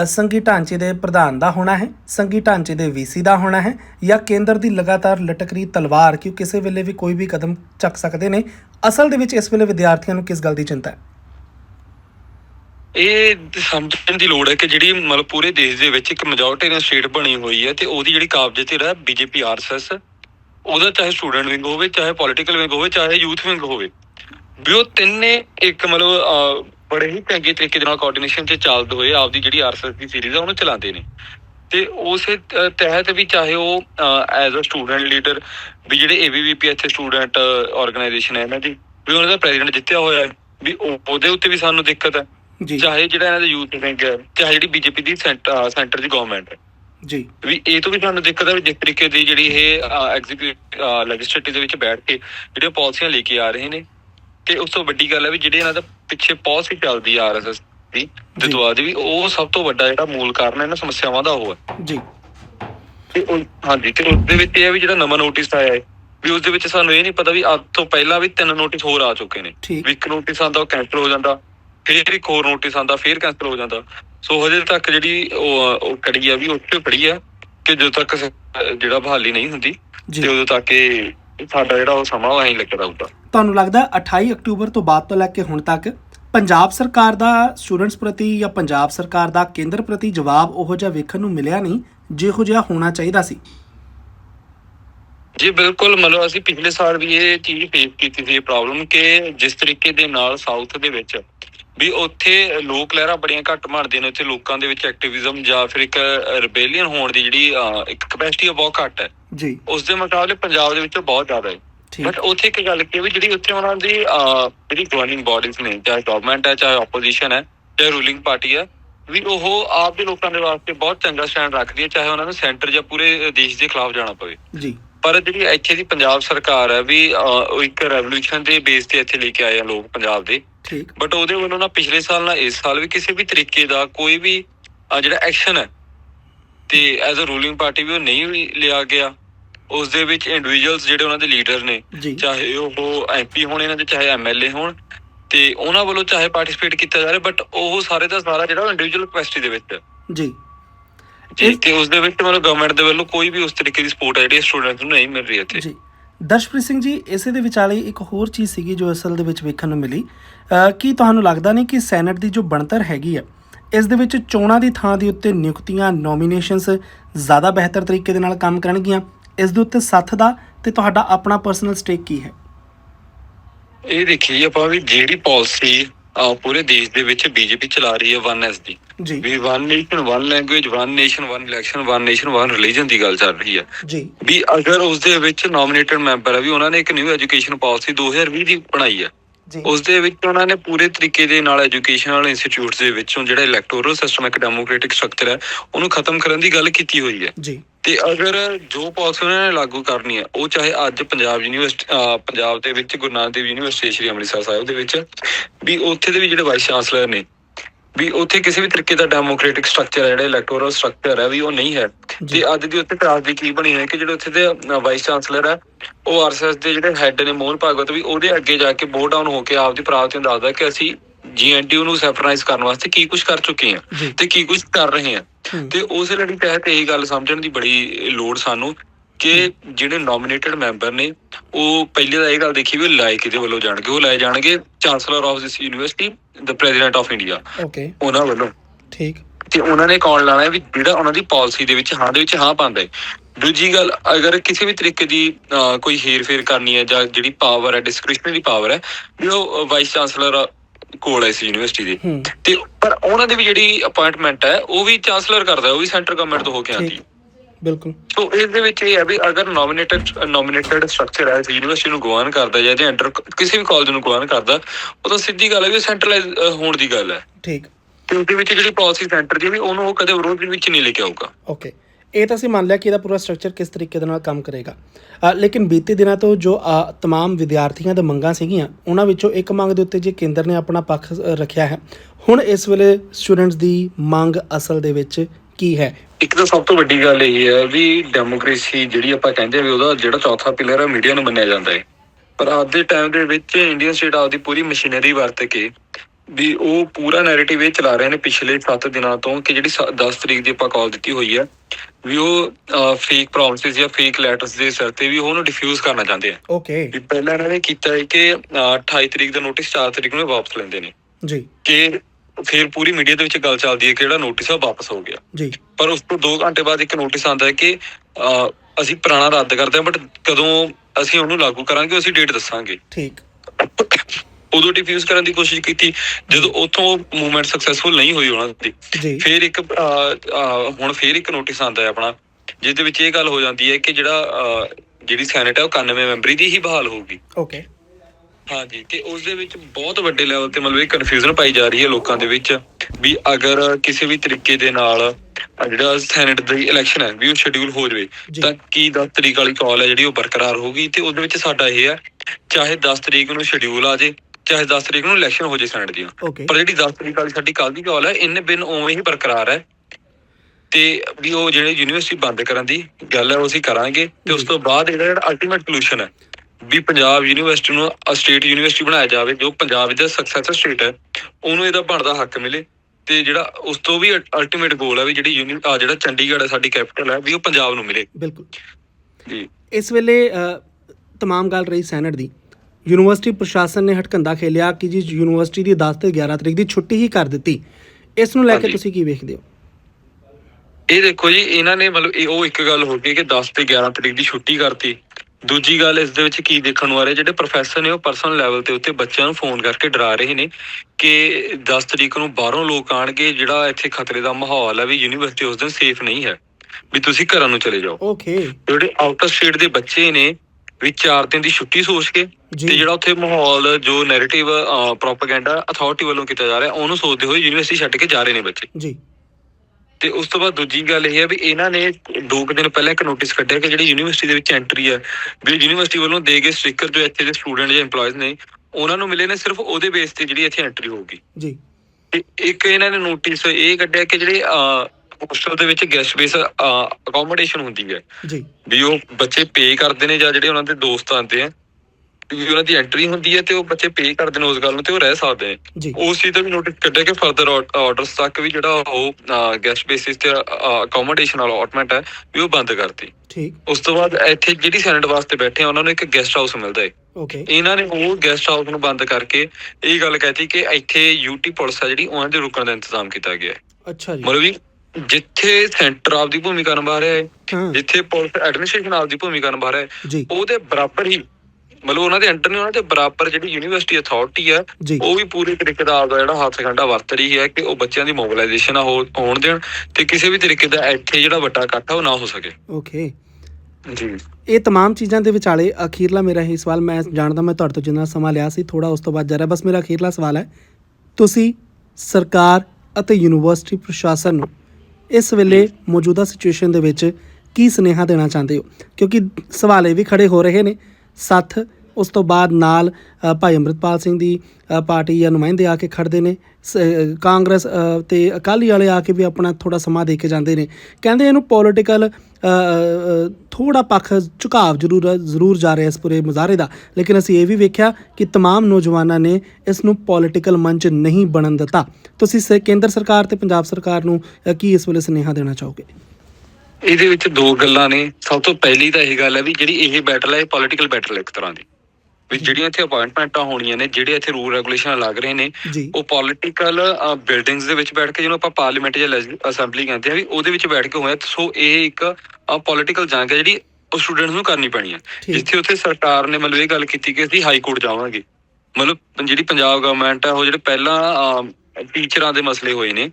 ਸੰਘੀ ਢਾਂਚੇ ਦੇ ਪ੍ਰਧਾਨ ਦਾ ਹੋਣਾ ਹੈ, ਸੰਘੀ ਢਾਂਚੇ ਦੇ ਵੀਸੀ ਦਾ ਹੋਣਾ ਹੈ ਜਾਂ ਕੇਂਦਰ ਦੀ ਲਗਾਤਾਰ ਲਟਕਰੀ ਤਲਵਾਰ ਕਿ ਕਿਸੇ ਵੇਲੇ ਵੀ ਕੋਈ ਵੀ ਕਦਮ ਚੱਕ ਸਕਦੇ ਨੇ? ਅਸਲ ਦੇ ਵਿੱਚ ਇਸ ਵੇਲੇ ਵਿਦਿਆਰਥੀਆਂ ਨੂੰ ਕਿਸ ਗੱਲ ਦੀ ਚਿੰਤਾ ਹੈ? ਇਹ ਸਮਝਣ ਦੀ ਲੋੜ ਹੈ ਕਿ ਜਿਹੜੀ ਮਤਲਬ ਪੂਰੇ ਦੇਸ਼ ਦੇ ਵਿੱਚ ਇੱਕ ਮੈਜੋਰਟੀ ਸਟੇਟ ਬਣੀ ਹੋਈ ਹੈ ਤੇ ਉਹਦੀ ਜਿਹੜੀ ਕਾਬਜੇ ਤੇ ਰਿਹਾ ਬੀਜੇਪੀ ਆਰਐਸਐਸ ਉਹਦਾ ਚਾਹੇ ਸਟੂਡੈਂਟ ਵਿੰਗ ਹੋਵੇ, ਚਾਹੇ ਪੋਲਿਟੀਕਲ ਵਿੰਗ ਹੋਵੇ, ਚਾਹੇ ਯੂਥ ਵਿੰਗ ਹੋਵੇ। ਵੀ ਉਹ ਤਿੰਨੇ ਇੱਕ ਮਤਲਬ ਬੜੇ ਹੀ ਚੰਗੇ ਤਰੀਕੇ ਦੇ ਨਾਲ ਕੋਆਰਡੀਨੇਸ਼ਨ 'ਚ ਚੱਲਦੇ ਹੋਏ ਆਪਦੀ ਜਿਹੜੀ ਆਰਐਸਐਸ ਦੀ ਸੀਰੀਜ਼ ਆ ਉਹਨੂੰ ਚਲਾਉਂਦੇ ਨੇ। ਤੇ ਉਸੇ ਤਹਿਤ ਵੀ ਚਾਹੇ ਉਹ ਐਜ਼ ਅ ਸਟੂਡੈਂਟ ਲੀਡਰ ਵੀ ਜਿਹੜੇ ਏਬੀਵੀਪੀ ਇੱਥੇ ਸਟੂਡੈਂਟ ਆਰਗੇਨਾਈਜੇਸ਼ਨ ਹੈ ਇਹਨਾਂ ਦੀ ਵੀ ਉਹਨਾਂ ਦਾ ਪ੍ਰੈਜ਼ੀਡੈਂਟ ਜਿੱਤਿਆ ਹੋਇਆ ਹੈ ਵੀ ਉਹ- ਉਹਦੇ ਉੱਤੇ ਵੀ ਸਾਨੂੰ ਦਿੱਕਤ ਹੈ। ਚਾਹੇ ਜਿਹੜਾ ਇਹਨਾਂ ਦਾ ਯੂਥ ਵਿੰਗ ਹੈ ਚਾਹੇ ਜਿਹੜੀ ਬੀਜੇਪੀ ਦੀ ਸੈਂਟਰ ਸੈਂਟਰ ਦੀ ਗਵਰਨਮੈਂਟ ਹੈ। ਜੀ। ਵੀ ਇਹ ਤੋਂ ਵੀ ਸਾਨੂੰ ਦਿੱਕਤ ਹੈ ਵੀ ਜਿਸ ਤਰੀਕੇ ਦੀ ਜਿਹੜੀ ਇਹ ਐਗਜ਼ੀਕਿਊਟਿਵ ਲੈਜਿਸਲੇਟਿਵ ਦੇ ਵਿੱਚ ਬੈਠ ਕੇ ਜਿਹੜੀਆਂ ਪਾਲਿਸੀਆਂ ਲੈ ਕੇ ਆ ਰਹੇ ਨੇ ਤੇ ਉਸ ਤੋਂ ਵੱਡੀ ਗੱਲ ਹੈ ਵੀ ਜਿਹੜੇ ਇਹਨਾਂ ਦਾ ਪਿੱਛੇ ਪਾਲਿਸੀ ਚੱਲਦੀ ਆ ਆਰਐਸਐਸ ਦੀ ਵੀ ਉਹ ਸਭ ਤੋਂ ਵੱਡਾ ਜਿਹੜਾ ਮੂਲ ਕਾਰਨ ਹੈ ਇਹਨਾਂ ਸਮੱਸਿਆਵਾਂ ਦਾ ਉਹ ਹੈ। ਜੀ। ਤੇ ਉਹ ਹਾਂਜੀ ਤੇ ਉਸ ਦੇ ਵਿੱਚ ਇਹ ਹੈ ਵੀ ਜਿਹੜਾ ਨਵਾਂ ਨੋਟਿਸ ਆਇਆ ਹੈ ਵੀ ਉਸ ਦੇ ਵਿੱਚ ਸਾਨੂੰ ਇਹ ਨਹੀਂ ਪਤਾ ਵੀ ਅੱਜ ਤੋਂ ਪਹਿਲਾਂ ਵੀ ਤਿੰਨ ਨੋਟਿਸ ਹੋਰ ਆ ਚੁੱਕੇ ਨੇ। ਵੀ ਇੱਕ ਨੋਟਿਸ ਆਂਦਾ ਉਹ ਕੈਂਸਲ ਹੋ ਜਾਂਦਾ ਫਿਰ ਇੱਕ ਹੋਰ ਨੋਟਿਸ ਆਂਦਾ ਫਿਰ ਕੈਂਸਲ ਹੋ ਜਾਂਦਾ। ਸੋ ਹਜੇ ਤੱਕ ਜਿਹੜੀ ਉਹ ਉਹ ਕੜੀ ਆ ਵੀ ਉੱਥੇ ਫੜੀ ਆ ਕਿ ਜਦੋਂ ਤੱਕ ਜਿਹੜਾ ਬਹਾਲੀ ਨਹੀਂ ਹੁੰਦੀ ਤੇ ਉਦੋਂ ਤੱਕ ਇਹ ਸਾਡਾ ਜਿਹੜਾ ਉਹ ਸਮਾਂ ਉਹ ਐਂ ਲੱਗਦਾ ਰਹੂਗਾ ਤੁਹਾਨੂੰ ਲੱਗਦਾ 28 ਅਕਤੂਬਰ ਤੋਂ ਬਾਅਦ ਤੋਂ ਲੈ ਕੇ ਹੁਣ ਤੱਕ ਪੰਜਾਬ ਸਰਕਾਰ ਦਾ ਸਟੂਡੈਂਟਸ ਪ੍ਰਤੀ ਜਾਂ ਪੰਜਾਬ ਸਰਕਾਰ ਦਾ ਕੇਂਦਰ ਪ੍ਰਤੀ ਜਵਾਬ ਉਹੋ ਜਿਹਾ ਵੇਖਣ ਨੂੰ ਮਿਲਿਆ ਨਹੀਂ ਜਿਹੋ ਜਿਹਾ ਹੋਣਾ ਚਾਹੀਦਾ ਸੀ? ਜੀ ਬਿਲਕੁਲ। ਮਤਲਬ ਅਸੀਂ ਪਿਛਲੇ ਸਾਲ ਵੀ ਇਹ ਚੀਜ਼ ਫੇਸ ਕੀਤੀ ਸੀ ਇਹ ਪ੍ਰੋਬਲਮ ਕਿ ਜਿਸ ਤਰੀਕੇ ਦੇ ਨਾਲ ਸਾਊਥ ਦੇ ਵਿੱਚ ਵੀ ਉੱਥੇ ਲੋਕ ਲਹਿਰਾਂ ਬੜੀਆਂ ਘੱਟ ਮੰਨਦੇ ਨੇ ਉੱਥੇ ਲੋਕਾਂ ਦੇ ਵਿੱਚ ਐਕਟਿਵਿਜ਼ਮ ਜਾਂ ਫਿਰ ਇੱਕ ਰਿਬੇਲੀਅਨ ਹੋਣ ਦੀ ਜਿਹੜੀ ਇੱਕ ਕਪੈਸਿਟੀ ਉਹ ਬਹੁਤ ਘੱਟ ਹੈ। ਜੀ। ਉਸ ਦੇ ਮੁਕਾਬਲੇ ਪੰਜਾਬ ਦੇ ਵਿੱਚ ਬਹੁਤ ਜ਼ਿਆਦਾ ਹੈ। ਬਟ ਉੱਥੇ ਇੱਕ ਗੱਲ ਕੀ ਵੀ ਜਿਹੜੀ ਉੱਥੇ ਉਹਨਾਂ ਦੀ ਜਿਹੜੀ ਗਵਰਨਿੰਗ ਬਾਡੀਜ਼ ਨੇ ਚਾਹੇ ਗਵਰਨਮੈਂਟ ਹੈ ਚਾਹੇ ਆਪੋਜੀਸ਼ਨ ਹੈ ਚਾਹੇ ਰੂਲਿੰਗ ਪਾਰਟੀ ਹੈ ਵੀ ਉਹ ਆਪ ਦੇ ਲੋਕਾਂ ਦੇ ਵਾਸਤੇ ਬਹੁਤ ਚੰਗਾ ਸਟੈਂਡ ਰੱਖਦੀ ਹੈ ਚਾਹੇ ਉਹਨਾਂ ਨੂੰ ਸੈਂਟਰ ਜਾਂ ਪੂਰੇ ਦੇਸ਼ ਦੇ ਖਿਲਾਫ ਜਾਣਾ ਪਵੇ। ਜੀ। ਪਰ ਜਿਹੜੀ ਇੱਥੇ ਦੀ ਪੰਜਾਬ ਸਰਕਾਰ ਹੈ ਵੀ ਇੱਕ ਰੈਵੋਲੂਸ਼ਨ ਦੇ ਬੇਸ ਤੇ ਇੱਥੇ ਲੈ ਕੇ ਆਏ ਆ ਲੋਕ ਪੰਜਾਬ ਦੇ। ਠੀਕ। ਬਟ ਉਹਦੇ ਵੱਲੋਂ ਨਾ ਪਿਛਲੇ ਸਾਲ ਨਾਲ ਇਸ ਸਾਲ ਵੀ ਕਿਸੇ ਵੀ ਤਰੀਕੇ ਦਾ ਕੋਈ ਵੀ ਜਿਹੜਾ ਐਕਸ਼ਨ ਹੈ ਤੇ ਐਜ਼ ਅ ਰੂਲਿੰਗ ਪਾਰਟੀ ਵੀ ਉਹ ਨਹੀਂ ਲਿਆ ਗਿਆ। ਉਸ ਦੇ ਵਿੱਚ ਇੰਡੀਵਿਜੂਅਲਸ ਜਿਹੜੇ ਉਹਨਾਂ ਦੇ ਲੀਡਰ ਨੇ ਚਾਹੇ ਉਹ ਐਮਪੀ ਹੋਣ ਇਹਨਾਂ ਦੇ ਚਾਹੇ ਐਮਐਲਏ ਹੋਣ ਤੇ ਉਹਨਾਂ ਵੱਲੋਂ ਚਾਹੇ ਪਾਰਟਿਸਿਪੇਟ ਕੀਤਾ ਜਾ ਰਿਹਾ ਬਟ ਉਹ ਸਾਰੇ ਦਾ ਸਾਰਾ ਜਿਹੜਾ ਇੰਡੀਵਿਜੂਅਲ ਕਪੈਸਿਟੀ ਦੇ ਵਿੱਚ। ਜੀ। ਜੀ ਤੇ ਉਸ ਦੇ ਵਿੱਚ ਮਤਲਬ ਗਵਰਨਮੈਂਟ ਦੇ ਵੱਲੋਂ ਕੋਈ ਵੀ ਉਸ ਤਰੀਕੇ ਦੀ ਸਪੋਰਟ ਹੈ ਜਿਹੜੀ ਸਟੂਡੈਂਟਸ ਨੂੰ ਨਹੀਂ ਮਿਲ ਰਹੀ ਇੱਥੇ। ਜੀ। ਦਰਸ਼ਪ੍ਰੀਤ ਸਿੰਘ ਜੀ ਇਸੇ ਦੇ ਵਿਚਾਲੇ ਇੱਕ ਹੋਰ ਚੀਜ਼ ਸੀਗੀ ਜੋ ਅਸਲ ਦੇ ਵਿੱਚ ਵੇਖਣ ਨੂੰ ਮਿਲੀ। ਕੀ ਤੁਹਾਨੂੰ ਲੱਗਦਾ ਨਹੀਂ ਕਿ ਸੈਨੇਟ ਦੀ ਜੋ ਬਣਤਰ ਹੈਗੀ ਆ ਇਸ ਦੇ ਵਿੱਚ ਚੋਣਾਂ ਦੀ ਥਾਂ ਦੇ ਉੱਤੇ ਨਿਯੁਕਤੀਆਂ ਨੋਮੀਨੇਸ਼ਨਸ ਜ਼ਿਆਦਾ ਬਿਹਤਰ ਤਰੀਕੇ ਦੇ ਨਾਲ ਕੰਮ ਕਰਨਗੀਆਂ? ਇਸ ਦੇ ਉੱਤੇ ਸੱਥ ਦਾ ਤੇ ਤੁਹਾਡਾ ਆਪਣਾ ਪਰਸਨਲ ਸਟੇਕ ਕੀ ਹੈ? ਇਹ ਦੇਖੀਏ ਆਪਾਂ ਵੀ ਜਿਹੜੀ ਪਾਲਿਸੀ ਪੂਰੇ ਦੇਸ਼ ਦੇ ਵਿੱਚ ਬੀਜੇਪੀ ਚਲਾ ਰਹੀ ਹੈ 1S ਦੀ। ਵੀ one nation one language one nation one election one nation one religion ਦੀ ਗੱਲ ਚੱਲ ਰਹੀ ਹੈ ਜੀ। ਵੀ ਅਗਰ ਉਸ ਦੇ ਵਿੱਚ ਨੋਮੀਨੇਟਡ ਮੈਂਬਰ ਹੈ ਵੀ ਉਹਨਾਂ ਨੇ ਇੱਕ ਨਿਊ ਐਜੂਕੇਸ਼ਨ ਪਾਲਿਸੀ 2020 ਦੀ ਬਣਾਈ ਹੈ ਉਸ ਦੇ ਵਿੱਚ ਉਹਨਾਂ ਨੇ ਪੂਰੇ ਤਰੀਕੇ ਦੇ ਨਾਲ ਐਜੂਕੇਸ਼ਨਲ ਇੰਸਟੀਚਿਊਟਸ ਦੇ ਵਿੱਚੋਂ ਜਿਹੜਾ ਇਲੈਕਟੋਰਲ ਸਿਸਟਮ ਇੱਕ ਡੈਮੋਕ੍ਰੈਟਿਕ ਸਟਰਕਚਰ ਹੈ ਉਹਨੂੰ ਖਤਮ ਕਰਨ ਦੀ ਗੱਲ ਕੀਤੀ ਹੋਈ ਹੈ। ਜੀ। ਤੇ ਅਗਰ ਜੋ ਪਾਲਿਸੀ ਉਹਨਾਂ ਨੇ ਲਾਗੂ ਕਰਨੀ ਹੈ ਉਹ ਚਾਹੇ ਅੱਜ ਪੰਜਾਬ ਯੂਨੀਵਰਸਿਟੀ ਪੰਜਾਬ ਦੇ ਵਿੱਚ ਗੁਰੂ ਨਾਨਕ ਦੇਵ ਯੂਨੀਵਰਸਿਟੀ ਸ਼੍ਰੀ ਅੰਮ੍ਰਿਤਸਰ ਸਾਹਿਬ ਦੇ ਵਿੱਚ ਵੀ ਉੱਥੇ ਦੇ ਵੀ ਜਿਹੜੇ ਵਾਈਸ ਚਾਂਸਲਰ ਨੇ ਵੀ ਉੱਥੇ ਕਿਸੇ ਵੀ ਤਰੀਕੇ ਦਾ ਡੈਮੋਕ੍ਰੈਟਿਕ ਸਟਰਕਚਰ ਹੈ ਜਿਹੜਾ ਇਲੈਕਟੋਰਲ ਸਟਰਕਚਰ ਹੈ ਵੀ ਉਹ ਨਹੀਂ ਹੈ। ਤੇ ਅੱਜ ਦੀ ਉੱਥੇ ਕਲਾਸ ਦੀ ਕੀ ਬਣੀ ਹੈ ਕਿ ਜਿਹੜੇ ਉੱਥੇ ਦੇ ਵਾਈਸ ਚਾਂਸਲਰ ਹੈ ਉਹ ਆਰਐਸਐਸ ਦੇ ਜਿਹੜੇ ਹੈੱਡ ਨੇ ਮੋਹਨ ਭਾਗਵਤ ਵੀ ਉਹਦੇ ਅੱਗੇ ਜਾ ਕੇ ਬੋਰ ਡਾਊਨ ਹੋ ਕੇ ਆਪਦੀ ਪ੍ਰਾਪਤੀਆਂ ਦੱਸਦਾ ਕਿ ਅਸੀਂ ਜੀਐਨਟੀਯੂ ਨੂੰ ਸੈਫਰਾਈਜ਼ ਕਰਨ ਵਾਸਤੇ ਕੀ ਕੁਝ ਕਰ ਚੁੱਕੇ ਹਾਂ ਤੇ ਕੀ ਕੁਝ ਕਰ ਰਹੇ ਹਾਂ। ਤੇ ਉਸ ਲੜੀ ਤਹਿਤ ਇਹ ਗੱਲ ਸਮਝਣ ਦੀ ਬੜੀ ਲੋੜ ਸਾਨੂੰ ਕਿ ਜਿਹੜੇ ਨੋਮੀਨੇਟਡ ਮੈਂਬਰ ਨੇ ਉਹ ਪਹਿਲੇ ਤਾਂ ਇਹ ਗੱਲ ਦੇਖੀ ਵੀ ਲਾਏ ਕਿਹਦੇ ਵੱਲੋਂ ਜਾਣਗੇ ਉਹ ਲਾਏ ਜਾਣਗੇ chancellor of this university the president of India okay ਉਹਨਾਂ ਵੱਲੋਂ। ਠੀਕ। ਤੇ ਉਹਨਾਂ ਨੇ ਕੌਣ ਲਾਣਾ ਹੈ ਵੀ ਜਿਹੜਾ ਉਹਨਾਂ ਦੀ ਪਾਲਿਸੀ ਦੇ ਵਿੱਚ ਹਾਂ ਦੇ ਵਿੱਚ ਹਾਂ ਪਾਉਂਦਾ ਹੈ। ਦੂਜੀ ਗੱਲ ਅਗਰ ਕਿਸੇ ਵੀ ਤਰੀਕੇ ਦੀ ਕੋਈ ਹੇਰ-ਫੇਰ ਕਰਨੀ ਹੈ ਜਾਂ ਜਿਹੜੀ ਪਾਵਰ ਹੈ ਡਿਸਕ੍ਰਿਸ਼ਨਰੀ ਪਾਵਰ ਹੈ ਉਹ ਵਾਈਸ ਚਾਂਸਲਰ ਕੋਲ ਹੈ ਇਸ ਯੂਨੀਵਰਸਿਟੀ ਦੀ। ਤੇ ਪਰ ਉਹਨਾਂ ਦੀ ਵੀ ਜਿਹੜੀ ਅਪਾਇੰਟਮੈਂਟ ਹੈ ਉਹ ਵੀ ਚਾਂਸਲਰ ਕਰਦਾ ਹੈ, ਉਹ ਵੀ ਸੈਂਟਰ ਗਵਰਨਮੈਂਟ ਤੋਂ ਹੋ ਕੇ ਆਉਂਦੀ ਹੈ। ਬਿਲਕੁਲ। ਸੋ ਇਸ ਦੇ ਵਿੱਚ ਇਹ ਹੈ ਵੀ ਅਗਰ ਨੋਮੀਨੇਟਡ ਨੋਮੀਨੇਟਡ ਸਟਰਕਚਰ ਹੈ ਯੂਨੀਵਰਸਿਟੀ ਨੂੰ ਗਵਰਨ ਕਰਦਾ ਜਾਂ ਇਹਦੇ ਅੰਡਰ ਕਿਸੇ ਵੀ ਕਾਲਜ ਨੂੰ ਗਵਰਨ ਕਰਦਾ ਉਹ ਤਾਂ ਸਿੱਧੀ ਗੱਲ ਹੈ ਵੀ ਸੈਂਟਰਲਾਈਜ਼ ਹੋਣ ਦੀ ਗੱਲ ਹੈ। ਠੀਕ। ਤੇ ਉਹਦੇ ਵਿੱਚ ਜਿਹੜੀ ਪਾਲਿਸੀ ਸੈਂਟਰ ਦੀ ਵੀ ਉਹਨੂੰ ਉਹ ਕਦੇ ਵਿਰੋਧ ਦੇ ਵਿੱਚ ਨਹੀਂ ਲੈ ਕੇ ਆਊਗਾ। ਓਕੇ ਇਹ ਤਾਂ ਅਸੀਂ ਮੰਨ ਲਿਆ ਕਿ ਇਹਦਾ ਪੂਰਾ ਸਟਰਕਚਰ ਕਿਸ ਤਰੀਕੇ ਦੇ ਨਾਲ ਕੰਮ ਕਰੇਗਾ। ਲੇਕਿਨ ਬੀਤੇ ਦਿਨਾਂ ਤੋਂ ਜੋ ਤਮਾਮ ਵਿਦਿਆਰਥੀਆਂ ਦੇ ਮੰਗਾਂ ਸੀਗੀਆਂ ਉਹਨਾਂ ਵਿੱਚੋਂ ਇੱਕ ਮੰਗ ਦੇ ਉੱਤੇ ਜੇ ਕੇਂਦਰ ਨੇ ਆਪਣਾ ਪੱਖ ਰੱਖਿਆ ਹੈ ਹੁਣ ਇਸ ਵੇਲੇ ਸਟੂਡੈਂਟਸ ਦੀ ਮੰਗ ਅਸਲ ਦੇ ਵਿੱਚ ਕੀ ਹੈ? ਇੱਕ ਤਾਂ ਸਭ ਤੋਂ ਵੱਡੀ ਗੱਲ ਇਹ ਹੈ ਵੀ ਡੈਮੋਕ੍ਰੇਸੀ ਜਿਹੜੀ ਆਪਾਂ ਕਹਿੰਦੇ ਵੀ ਉਹਦਾ ਜਿਹੜਾ ਚੌਥਾ ਪਿਲਰ ਹੈ ਮੀਡੀਆ ਨੂੰ ਮੰਨਿਆ ਜਾਂਦਾ ਹੈ। ਪਰ ਅੱਜ ਦੇ ਟਾਈਮ ਦੇ ਵਿੱਚ ਇੰਡੀਅਨ ਸਟੇਟ ਆਪਦੀ ਪੂਰੀ ਮਸ਼ੀਨਰੀ ਵਰਤ ਕੇ ਵੀ ਉਹ ਪੂਰਾ ਨੈਰੇਟਿਵ ਇਹ ਚਲਾ ਰਹੇ ਨੇ ਪਿਛਲੇ 7 ਦਿਨਾਂ ਤੋਂ ਕਿ ਜਿਹੜੀ 10 ਤਰੀਕ ਦੀ ਆਪਾਂ ਕਾਲ ਦਿੱਤੀ ਹੋਈ ਹੈ ਵੀ ਉਹ ਫੇਕ ਪ੍ਰੋਮਿਸਸ ਜਾਂ ਫੇਕ ਲੈਟਰਸ ਦੇ ਸਿਰ ਤੇ ਵੀ ਉਹਨੂੰ ਡਿਫਿਊਜ਼ ਕਰਨਾ ਚਾਹੁੰਦੇ ਆ। ਓਕੇ ਵੀ ਪਹਿਲਾਂ ਇਹਨਾਂ ਨੇ ਕੀਤਾ ਹੈ ਕਿ ਅਹ, 28 ਤਰੀਕ ਦਾ ਨੋਟਿਸ 4 ਤਰੀਕ ਨੂੰ ਵਾਪਸ ਲੈਂਦੇ ਨੇ। ਜੀ। ਕਿ ਫਿਰ ਪੂਰੀ ਮੀਡੀਆ ਦੇ ਵਿੱਚ ਗੱਲ ਚੱਲਦੀ ਹੈ ਕਿ ਜਿਹੜਾ ਨੋਟਿਸ ਆ ਵਾਪਸ ਹੋ ਗਿਆ। ਜੀ। ਪਰ ਉਸ ਤੋਂ 2 ਘੰਟੇ ਬਾਅਦ ਇੱਕ ਨੋਟਿਸ ਆਉਂਦਾ ਹੈ ਕਿ ਅਸੀਂ ਪੁਰਾਣਾ ਰੱਦ ਕਰਦੇ ਹਾਂ ਬਟ ਕਦੋਂ ਅਸੀਂ ਉਹਨੂੰ ਲਾਗੂ ਕਰਾਂਗੇ ਅਸੀਂ ਡੇਟ ਦੱਸਾਂਗੇ। ਠੀਕ। ਉਦੋਂ ਡਿਫਿਊਜ਼ ਕਰਨ ਦੀ ਕੋਸ਼ਿਸ਼ ਕੀਤੀ ਜਦੋਂ ਉੱਥੋਂ ਮੂਵਮੈਂਟ ਸਕਸੈਸਫੁਲ ਨਹੀਂ ਹੋਈ ਉਹਨਾਂ ਦੀ ਫਿਰ ਇੱਕ ਹੁਣ ਫਿਰ ਇੱਕ ਨੋਟਿਸ ਆਉਂਦਾ ਹੈ ਆਪਣਾ ਜਿਸ ਦੇ ਵਿੱਚ ਇਹ ਗੱਲ ਹੋ ਜਾਂਦੀ ਹੈ ਕਿ ਜਿਹੜਾ ਜਿਹੜੀ ਸੈਨੇਟ ਹੈ ਉਹ 91 ਮੈਂਬਰੀ ਦੀ ਹੀ ਬਹਾਲ ਹੋਊਗੀ। ਓਕੇ ਹਾਂਜੀ ਤੇ ਉਸ ਦੇ ਵਿੱਚ ਬਹੁਤ ਵੱਡੇ ਲੈਵਲ ਤੇ ਮਤਲਬ ਇਹ ਕਨਫਿਊਜ਼ਨ ਪਾਈ ਜਾ ਰਹੀ ਹੈ ਲੋਕਾਂ ਦੇ ਵਿੱਚ ਵੀ ਅਗਰ ਕਿਸੇ ਵੀ ਤਰੀਕੇ ਦੇ ਨਾਲ ਜਿਹੜਾ ਸੈਨੇਟ ਦੀ ਇਲੈਕਸ਼ਨ ਹੈ ਵੀ ਉਹ ਸ਼ਡਿਊਲ ਹੋ ਜਾਵੇ। ਤਾਂ ਕੀ 10 ਤਰੀਕ ਵਾਲੀ ਕਾਲ ਹੈ ਜਿਹੜੀ ਉਹ ਬਰਕਰਾਰ ਹੋਊਗੀ ਤੇ ਉਹਦੇ ਵਿੱਚ ਸਾਡਾ ਇਹ ਹੈ ਚਾਹੇ 10 ਤਰੀਕ ਨੂੰ ਸ਼ਡਿਊਲ ਆ ਜੇ ਚਾਹੇ 10 ਤਰੀਕ ਨੂੰ ਇਲੈਕਸ਼ਨ ਹੋ ਜੇ ਸੈਨੇਟ ਦੀਆਂ। ਪਰ ਜਿਹੜੀ 10 ਤਰੀਕ ਵਾਲੀ ਸਾਡੀ ਕੱਲ ਦੀ ਕਾਲ ਹੈ ਇੰਨੇ ਬਿਨ ਉਵੇਂ ਹੀ ਬਰਕਰਾਰ ਹੈ। ਤੇ ਵੀ ਉਹ ਜਿਹੜੇ ਯੂਨੀਵਰਸਿਟੀ ਬੰਦ ਕਰਨ ਦੀ ਗੱਲ ਹੈ ਉਹ ਅਸੀਂ ਕਰਾਂਗੇ। ਤੇ ਉਸ। ਤੋਂ ਬਾਅਦ ਇਹਦਾ ਜਿਹੜਾ ਅਲਟੀਮੇਟ ਸੋਲੂਸ਼ਨ ਹੈ ਵੀ ਪੰਜਾਬ ਯੂਨੀਵਰਸਿਟੀ ਨੂੰ ਸਟੇਟ ਯੂਨੀਵਰਸਿਟੀ ਬਣਾਇਆ ਜਾਵੇ ਜੋ ਪੰਜਾਬ ਦਾ ਸਕਸੈਸਰ ਸਟੇਟ ਹੈ ਉਹਨੂੰ ਇਹਦਾ ਬਣਦਾ ਹੱਕ ਮਿਲੇ। ਤੇ ਜਿਹੜਾ ਉਸ ਤੋਂ ਵੀ ਅਲਟੀਮੇਟ ਗੋਲ ਹੈ ਵੀ ਜਿਹੜੀ ਯੂਨੀ ਆ ਜਿਹੜਾ ਚੰਡੀਗੜ੍ਹ ਹੈ ਸਾਡੀ ਕੈਪੀਟਲ ਹੈ ਵੀ ਉਹ ਪੰਜਾਬ ਨੂੰ ਮਿਲੇ। ਬਿਲਕੁਲ। ਜੀ। ਇਸ ਵੇਲੇ ਅ, ਤਮਾਮ ਗੱਲ ਰਹੀ ਸੈਨੇਟ ਦੀ। ਯੂਨੀਵਰਸਿਟੀ ਪ੍ਰਸ਼ਾਸਨ ਨੇ ਹਟਕੰਦਾ ਖੇਲਿਆ ਕਿ ਜੀ ਯੂਨੀਵਰਸਿਟੀ ਦੀ 10 ਤੇ 11 ਤਰੀਕ ਦੀ ਛੁੱਟੀ ਹੀ ਕਰ ਦਿੱਤੀ। ਇਸ ਨੂੰ ਲੈ ਕੇ ਹਾਂਜੀ। ਤੁਸੀਂ ਕੀ ਵੇਖਦੇ ਹੋ? ਇਹ ਦੇਖੋ ਜੀ ਇਹਨਾਂ ਨੇ ਮਤਲਬ ਇਹ ਉਹ ਇੱਕ ਗੱਲ ਹੋ ਗਈ ਕਿ 10 ਤੇ 11 ਤਰੀਕ ਦੀ ਛੁੱਟੀ ਕਰਤੀ। ਦੂਜੀ ਗੱਲ ਇਸ ਦੇ ਵਿੱਚ ਕੀ ਦੇਖਣ ਨੂੰ ਆ ਰਿਹਾ ਜਿਹੜੇ ਪ੍ਰੋਫੈਸਰ ਨੇ ਉਹ ਪਰਸਨਲ ਲੈਵਲ ਤੇ ਉੱਤੇ ਬੱਚਿਆਂ ਨੂੰ ਫੋਨ ਕਰਕੇ ਡਰਾ ਰਹੇ ਨੇ ਕਿ 10 ਤਰੀਕ ਨੂੰ ਬਾਹਰੋਂ ਲੋਕ ਆਣਗੇ ਜਿਹੜਾ ਇੱਥੇ ਖਤਰੇ ਦਾ ਮਾਹੌਲ ਹੈ ਵੀ ਯੂਨੀਵਰਸਿਟੀ ਉਸ ਦਿਨ ਸੇਫ ਨਹੀਂ ਹੈ। ਵੀ ਤੁਸੀਂ ਘਰਾਂ ਨੂੰ ਚਲੇ ਜਾਓ। ਓਕੇ ਜਿਹੜੇ ਆਊਟਰ ਸਟੇਟ ਦੇ ਬੱਚੇ ਨੇ ਵੀ 4 ਦਿਨ ਦੀ ਛੁੱਟੀ ਸੋਚ ਕੇ। ਤੇ ਜਿਹੜਾ ਉੱਥੇ ਮਾਹੌਲ ਜੋ ਨੈਰੇਟਿਵ ਪ੍ਰੋਪਾਗੈਂਡਾ ਅਥਾਰਟੀ ਵੱਲੋਂ ਕੀਤਾ ਜਾ ਰਿਹਾ ਉਹਨੂੰ ਸੋਚਦੇ ਹੋਏ ਯੂਨੀਵਰਸਿਟੀ ਛੱਡ ਕੇ ਜਾ ਰਹੇ ਨੇ ਬੱਚੇ। ਜੀ। ਤੇ ਉਸ ਤੋਂ ਬਾਅਦ ਦੂਜੀ ਗੱਲ ਇਹ ਹੈ ਵੀ ਇਹਨਾਂ ਨੇ ਦੋ ਕੁ ਦਿਨ ਪਹਿਲਾਂ ਇੱਕ ਨੋਟਿਸ ਕੱਢਿਆ ਕਿ ਜਿਹੜੀ ਯੂਨੀਵਰਸਿਟੀ ਦੇ ਵਿੱਚ ਐਂਟਰੀ ਹੈ ਵੀ ਯੂਨੀਵਰਸਿਟੀ ਵੱਲੋਂ ਦੇ ਗਏ ਸਟicker ਜੋ ਇੱਥੇ ਦੇ ਸਟੂਡੈਂਟ ਜਾਂ EMPLOYEES ਨੇ ਉਹਨਾਂ ਨੂੰ ਮਿਲੇ ਨੇ ਸਿਰਫ ਉਹਦੇ ਬੇਸ ਤੇ ਜਿਹੜੀ ਇੱਥੇ ਐਂਟਰੀ ਹੋਊਗੀ। ਜੀ। ਤੇ ਇੱਕ ਇਹਨਾਂ ਨੇ ਨੋਟਿਸ ਇਹ ਕੱਢਿਆ ਕਿ ਜਿਹੜੇ ਹੋਸਟਲ ਦੇ ਵਿੱਚ ਗੈਸਟ ਬੇਸ ਅਕੋਮੋਡੇਸ਼ਨ ਹੁੰਦੀ ਹੈ। ਜੀ। ਵੀ ਉਹ ਬੱਚੇ ਪੇ ਕਰਦੇ ਨੇ ਜਾਂ ਜਿਹੜੇ ਉਹਨਾਂ ਦੇ ਦੋਸਤ ਆਉਂਦੇ ਆ ਵੀ ਉਹਨਾਂ ਦੀ ਐਂਟਰੀ ਹੁੰਦੀ ਹੈ ਤੇ ਉਹ ਬੱਚੇ ਪੇ ਕਰਦੇ ਨੇ ਉਸ ਗੱਲ ਨੂੰ ਤੇ ਉਹ ਰਹਿ ਸਕਦੇ ਨੇ। ਉਸ ਚੀਜ਼ ਦਾ ਵੀ ਨੋਟਿਸ ਕੱਢਿਆ ਕਿ ਫਰਦਰ ਆਰਡਰਸ ਤੱਕ ਵੀ ਜਿਹੜਾ ਉਹ ਗੈਸਟ ਬੇਸਿਸ ਤੇ ਅਕੋਮੋਡੇਸ਼ਨ ਵਾਲਾ ਅਲਾਟਮੈਂਟ ਹੈ ਵੀ ਉਹ ਬੰਦ ਕਰਤੀ। ਠੀਕ। ਉਸ ਤੋਂ ਬਾਅਦ ਇੱਥੇ ਜਿਹੜੀ ਸੈਨੇਟ ਵਾਸਤੇ ਬੈਠੇ ਆ ਉਹਨਾਂ ਨੂੰ ਇੱਕ ਗੈਸਟ ਹਾਊਸ ਮਿਲਦਾ ਹੈ ਓਕੇ ਇਹਨਾਂ ਨੇ ਉਹ ਗੈਸਟ ਹਾਊਸ ਨੂੰ ਬੰਦ ਕਰਕੇ ਇਹ ਗੱਲ ਕਹਿਤੀ ਕਿ ਇੱਥੇ ਯੂਟੀ ਪੁਲਿਸ ਆ ਜਿਹੜੀ ਉਹਨਾਂ ਦੇ ਰੁਕਣ ਦਾ ਇੰਤਜ਼ਾਮ ਕੀਤਾ ਗਿਆ ਹੈ ਅੱਛਾ ਜੀ। ਮਤਲਬ ਜਿੱਥੇ ਸੈਂਟਰ ਆਪਦੀ ਭੂਮਿਕਾ ਨਿਭਾ ਰਿਹਾ ਹੈ ਹਾਂ ਜਿੱਥੇ ਪੁਲਿਸ ਐਡਮਿਨਿਸਟ੍ਰੇਸ਼ਨ ਆਪਦੀ ਭੂਮਿਕਾ ਨਿਭਾ ਰਿਹਾ ਹੈ ਜੀ ਉਹਦੇ ਬਰਾਬਰ ਹੀ ਮਤਲਬ ਉਹਨਾਂ ਦੇ ਅੰਡਰ ਨੇ ਉਹਨਾਂ ਦੇ ਬਰਾਬਰ ਜਿਹੜੀ ਯੂਨੀਵਰਸਿਟੀ ਅਥਾਰਟੀ ਹੈ ਜੀ ਉਹ ਵੀ ਪੂਰੇ ਤਰੀਕੇ ਦਾ ਆਪਦਾ ਜਿਹੜਾ ਹੱਥ ਖੰਡਾ ਵਰਤ ਰਹੀ ਹੈ ਕਿ ਉਹ ਬੱਚਿਆਂ ਦੀ ਮੋਬਿਲਾਈਜੇਸ਼ਨ ਹੋਣ ਦੇਣ ਤੇ ਕਿਸੇ ਵੀ ਤਰੀਕੇ ਦਾ ਇੱਥੇ ਜਿਹੜਾ ਵੱਡਾ ਇਕੱਠ ਆ ਉਹ ਨਾ ਹੋ ਸਕੇ ਓਕੇ ਜੀ ਇਹ तमाम ਚੀਜ਼ਾਂ ਦੇ ਵਿਚਾਲੇ ਅਖੀਰਲਾ ਮੇਰਾ ਇਹ ਸਵਾਲ ਮੈਂ ਜਾਣਦਾ ਮੈਂ ਤੁਹਾਡੇ ਤੋਂ ਜਿੰਨਾ ਸਮਾਂ ਲਿਆ ਸੀ ਥੋੜਾ ਉਸ ਤੋਂ ਬਾਅਦ ਜਾ ਰਿਹਾ ਬਸ ਮੇਰਾ ਅਖੀਰਲਾ ਸਵਾਲ ਹੈ ਤੁਸੀਂ ਸਰਕਾਰ ਅਤੇ ਯੂਨੀਵਰਸਿਟੀ ਪ੍ਰਸ਼ਾਸਨ ਨੂੰ ਇਸ ਵੇਲੇ ਮੌਜੂਦਾ ਸਿਚੁਏਸ਼ਨ ਦੇ ਵਿੱਚ ਕੀ ਸੁਨੇਹਾ ਦੇਣਾ ਚਾਹੁੰਦੇ ਹੋ? ਕਿਉਂਕਿ ਸਵਾਲ ਇਹ ਵੀ ਖੜੇ ਹੋ ਰਹੇ ਨੇ ਸੱਥ ਉਸ ਤੋਂ ਬਾਅਦ ਨਾਲ ਅ, ਭਾਈ ਅੰਮ੍ਰਿਤਪਾਲ ਸਿੰਘ ਦੀ ਅ, ਪਾਰਟੀ ਜਾਂ ਨੁਮਾਇੰਦੇ ਆ ਕੇ ਖੜਦੇ ਨੇ ਸ- ਅ, ਕਾਂਗਰਸ ਅ, ਤੇ ਅਕਾਲੀ ਵਾਲੇ ਆ ਕੇ ਵੀ ਆਪਣਾ ਥੋੜਾ ਸਮਾਂ ਦੇ ਕੇ ਜਾਂਦੇ ਨੇ ਕਹਿੰਦੇ ਇਹਨੂੰ ਪੋਲਿਟੀਕਲ ਥੋੜਾ ਪੱਖ ਝੁਕਾਵ ਜ਼ਰੂਰ ਜ਼ਰੂਰ ਜਾ ਰਿਹਾ ਇਸ ਪੂਰੇ ਮੁਜ਼ਾਹਰੇ ਦਾ ਲੇਕਿਨ ਅਸੀਂ ਇਹ ਵੀ ਵੇਖਿਆ ਕਿ तमाम ਨੌਜਵਾਨਾਂ ਨੇ ਇਸ ਨੂੰ ਪੋਲਿਟੀਕਲ ਮੰਚ ਨਹੀਂ ਬਣਨ ਦਿੱਤਾ ਤੁਸੀਂ ਸ- ਕੇਂਦਰ ਸਰਕਾਰ ਤੇ ਪੰਜਾਬ ਸਰਕਾਰ ਨੂੰ ਅ, ਕੀ ਇਸ ਵੇਲੇ ਸੁਨੇਹਾ ਦੇਣਾ ਚਾਹੋਗੇ ਇਹਦੇ ਵਿੱਚ ਦੋ ਗੱਲਾਂ ਨੇ ਸਭ ਤੋਂ ਪਹਿਲੀ ਤਾਂ ਇਹ ਗੱਲ ਹੈ ਵੀ ਜਿਹੜੀ ਇਹ ਬੈਟਲ ਹੈ ਇਹ ਪੋਲਿਟੀਕਲ ਬੈਟਲ ਹੈ ਇੱਕ ਤਰ੍ਹਾਂ ਦੀ ਵੀ ਜਿਹੜੀਆਂ ਇੱਥੇ ਅਪਾਇੰਟਮੈਂਟਾਂ ਹੋਣੀਆਂ ਨੇ ਜਿਹੜੇ ਇੱਥੇ ਰੂਲ ਰੈਗੂਲੇਸ਼ਨ ਲੱਗ ਰਹੇ ਨੇ ਉਹ ਪੋਲਿਟੀਕਲ ਬਿਲਡਿੰਗਸ ਦੇ ਵਿੱਚ ਬੈਠ ਕੇ ਜਿਹਨੂੰ ਆਪਾਂ ਪਾਰਲੀਮੈਂਟ ਜਾਂ ਅਸੈਂਬਲੀ ਕਹਿੰਦੇ ਆ ਵੀ ਉਹਦੇ ਵਿੱਚ ਬੈਠ ਕੇ ਹੋਇਆ। ਸੋ ਇਹ ਇੱਕ ਪੋਲਿਟੀਕਲ ਜੰਗ ਹੈ ਜਿਹੜੀ ਉਹ ਸਟੂਡੈਂਟਸ ਨੂੰ ਕਰਨੀ ਪੈਣੀ ਹੈ। ਜਿੱਥੇ ਉੱਥੇ ਸਰਕਾਰ ਨੇ ਮਤਲਬ ਇਹ ਗੱਲ ਕੀਤੀ ਕਿ ਅਸੀਂ ਹਾਈ ਕੋਰਟ ਜਾਵਾਂਗੇ। ਮਤਲਬ ਜਿਹੜੀ ਪੰਜਾਬ ਗਵਰਨਮੈਂਟ ਹੈ ਉਹ ਜਿਹੜੇ ਪਹਿਲਾਂ ਟੀਚਰਾਂ ਦੇ ਮਸਲੇ ਹੋਏ ਨੇ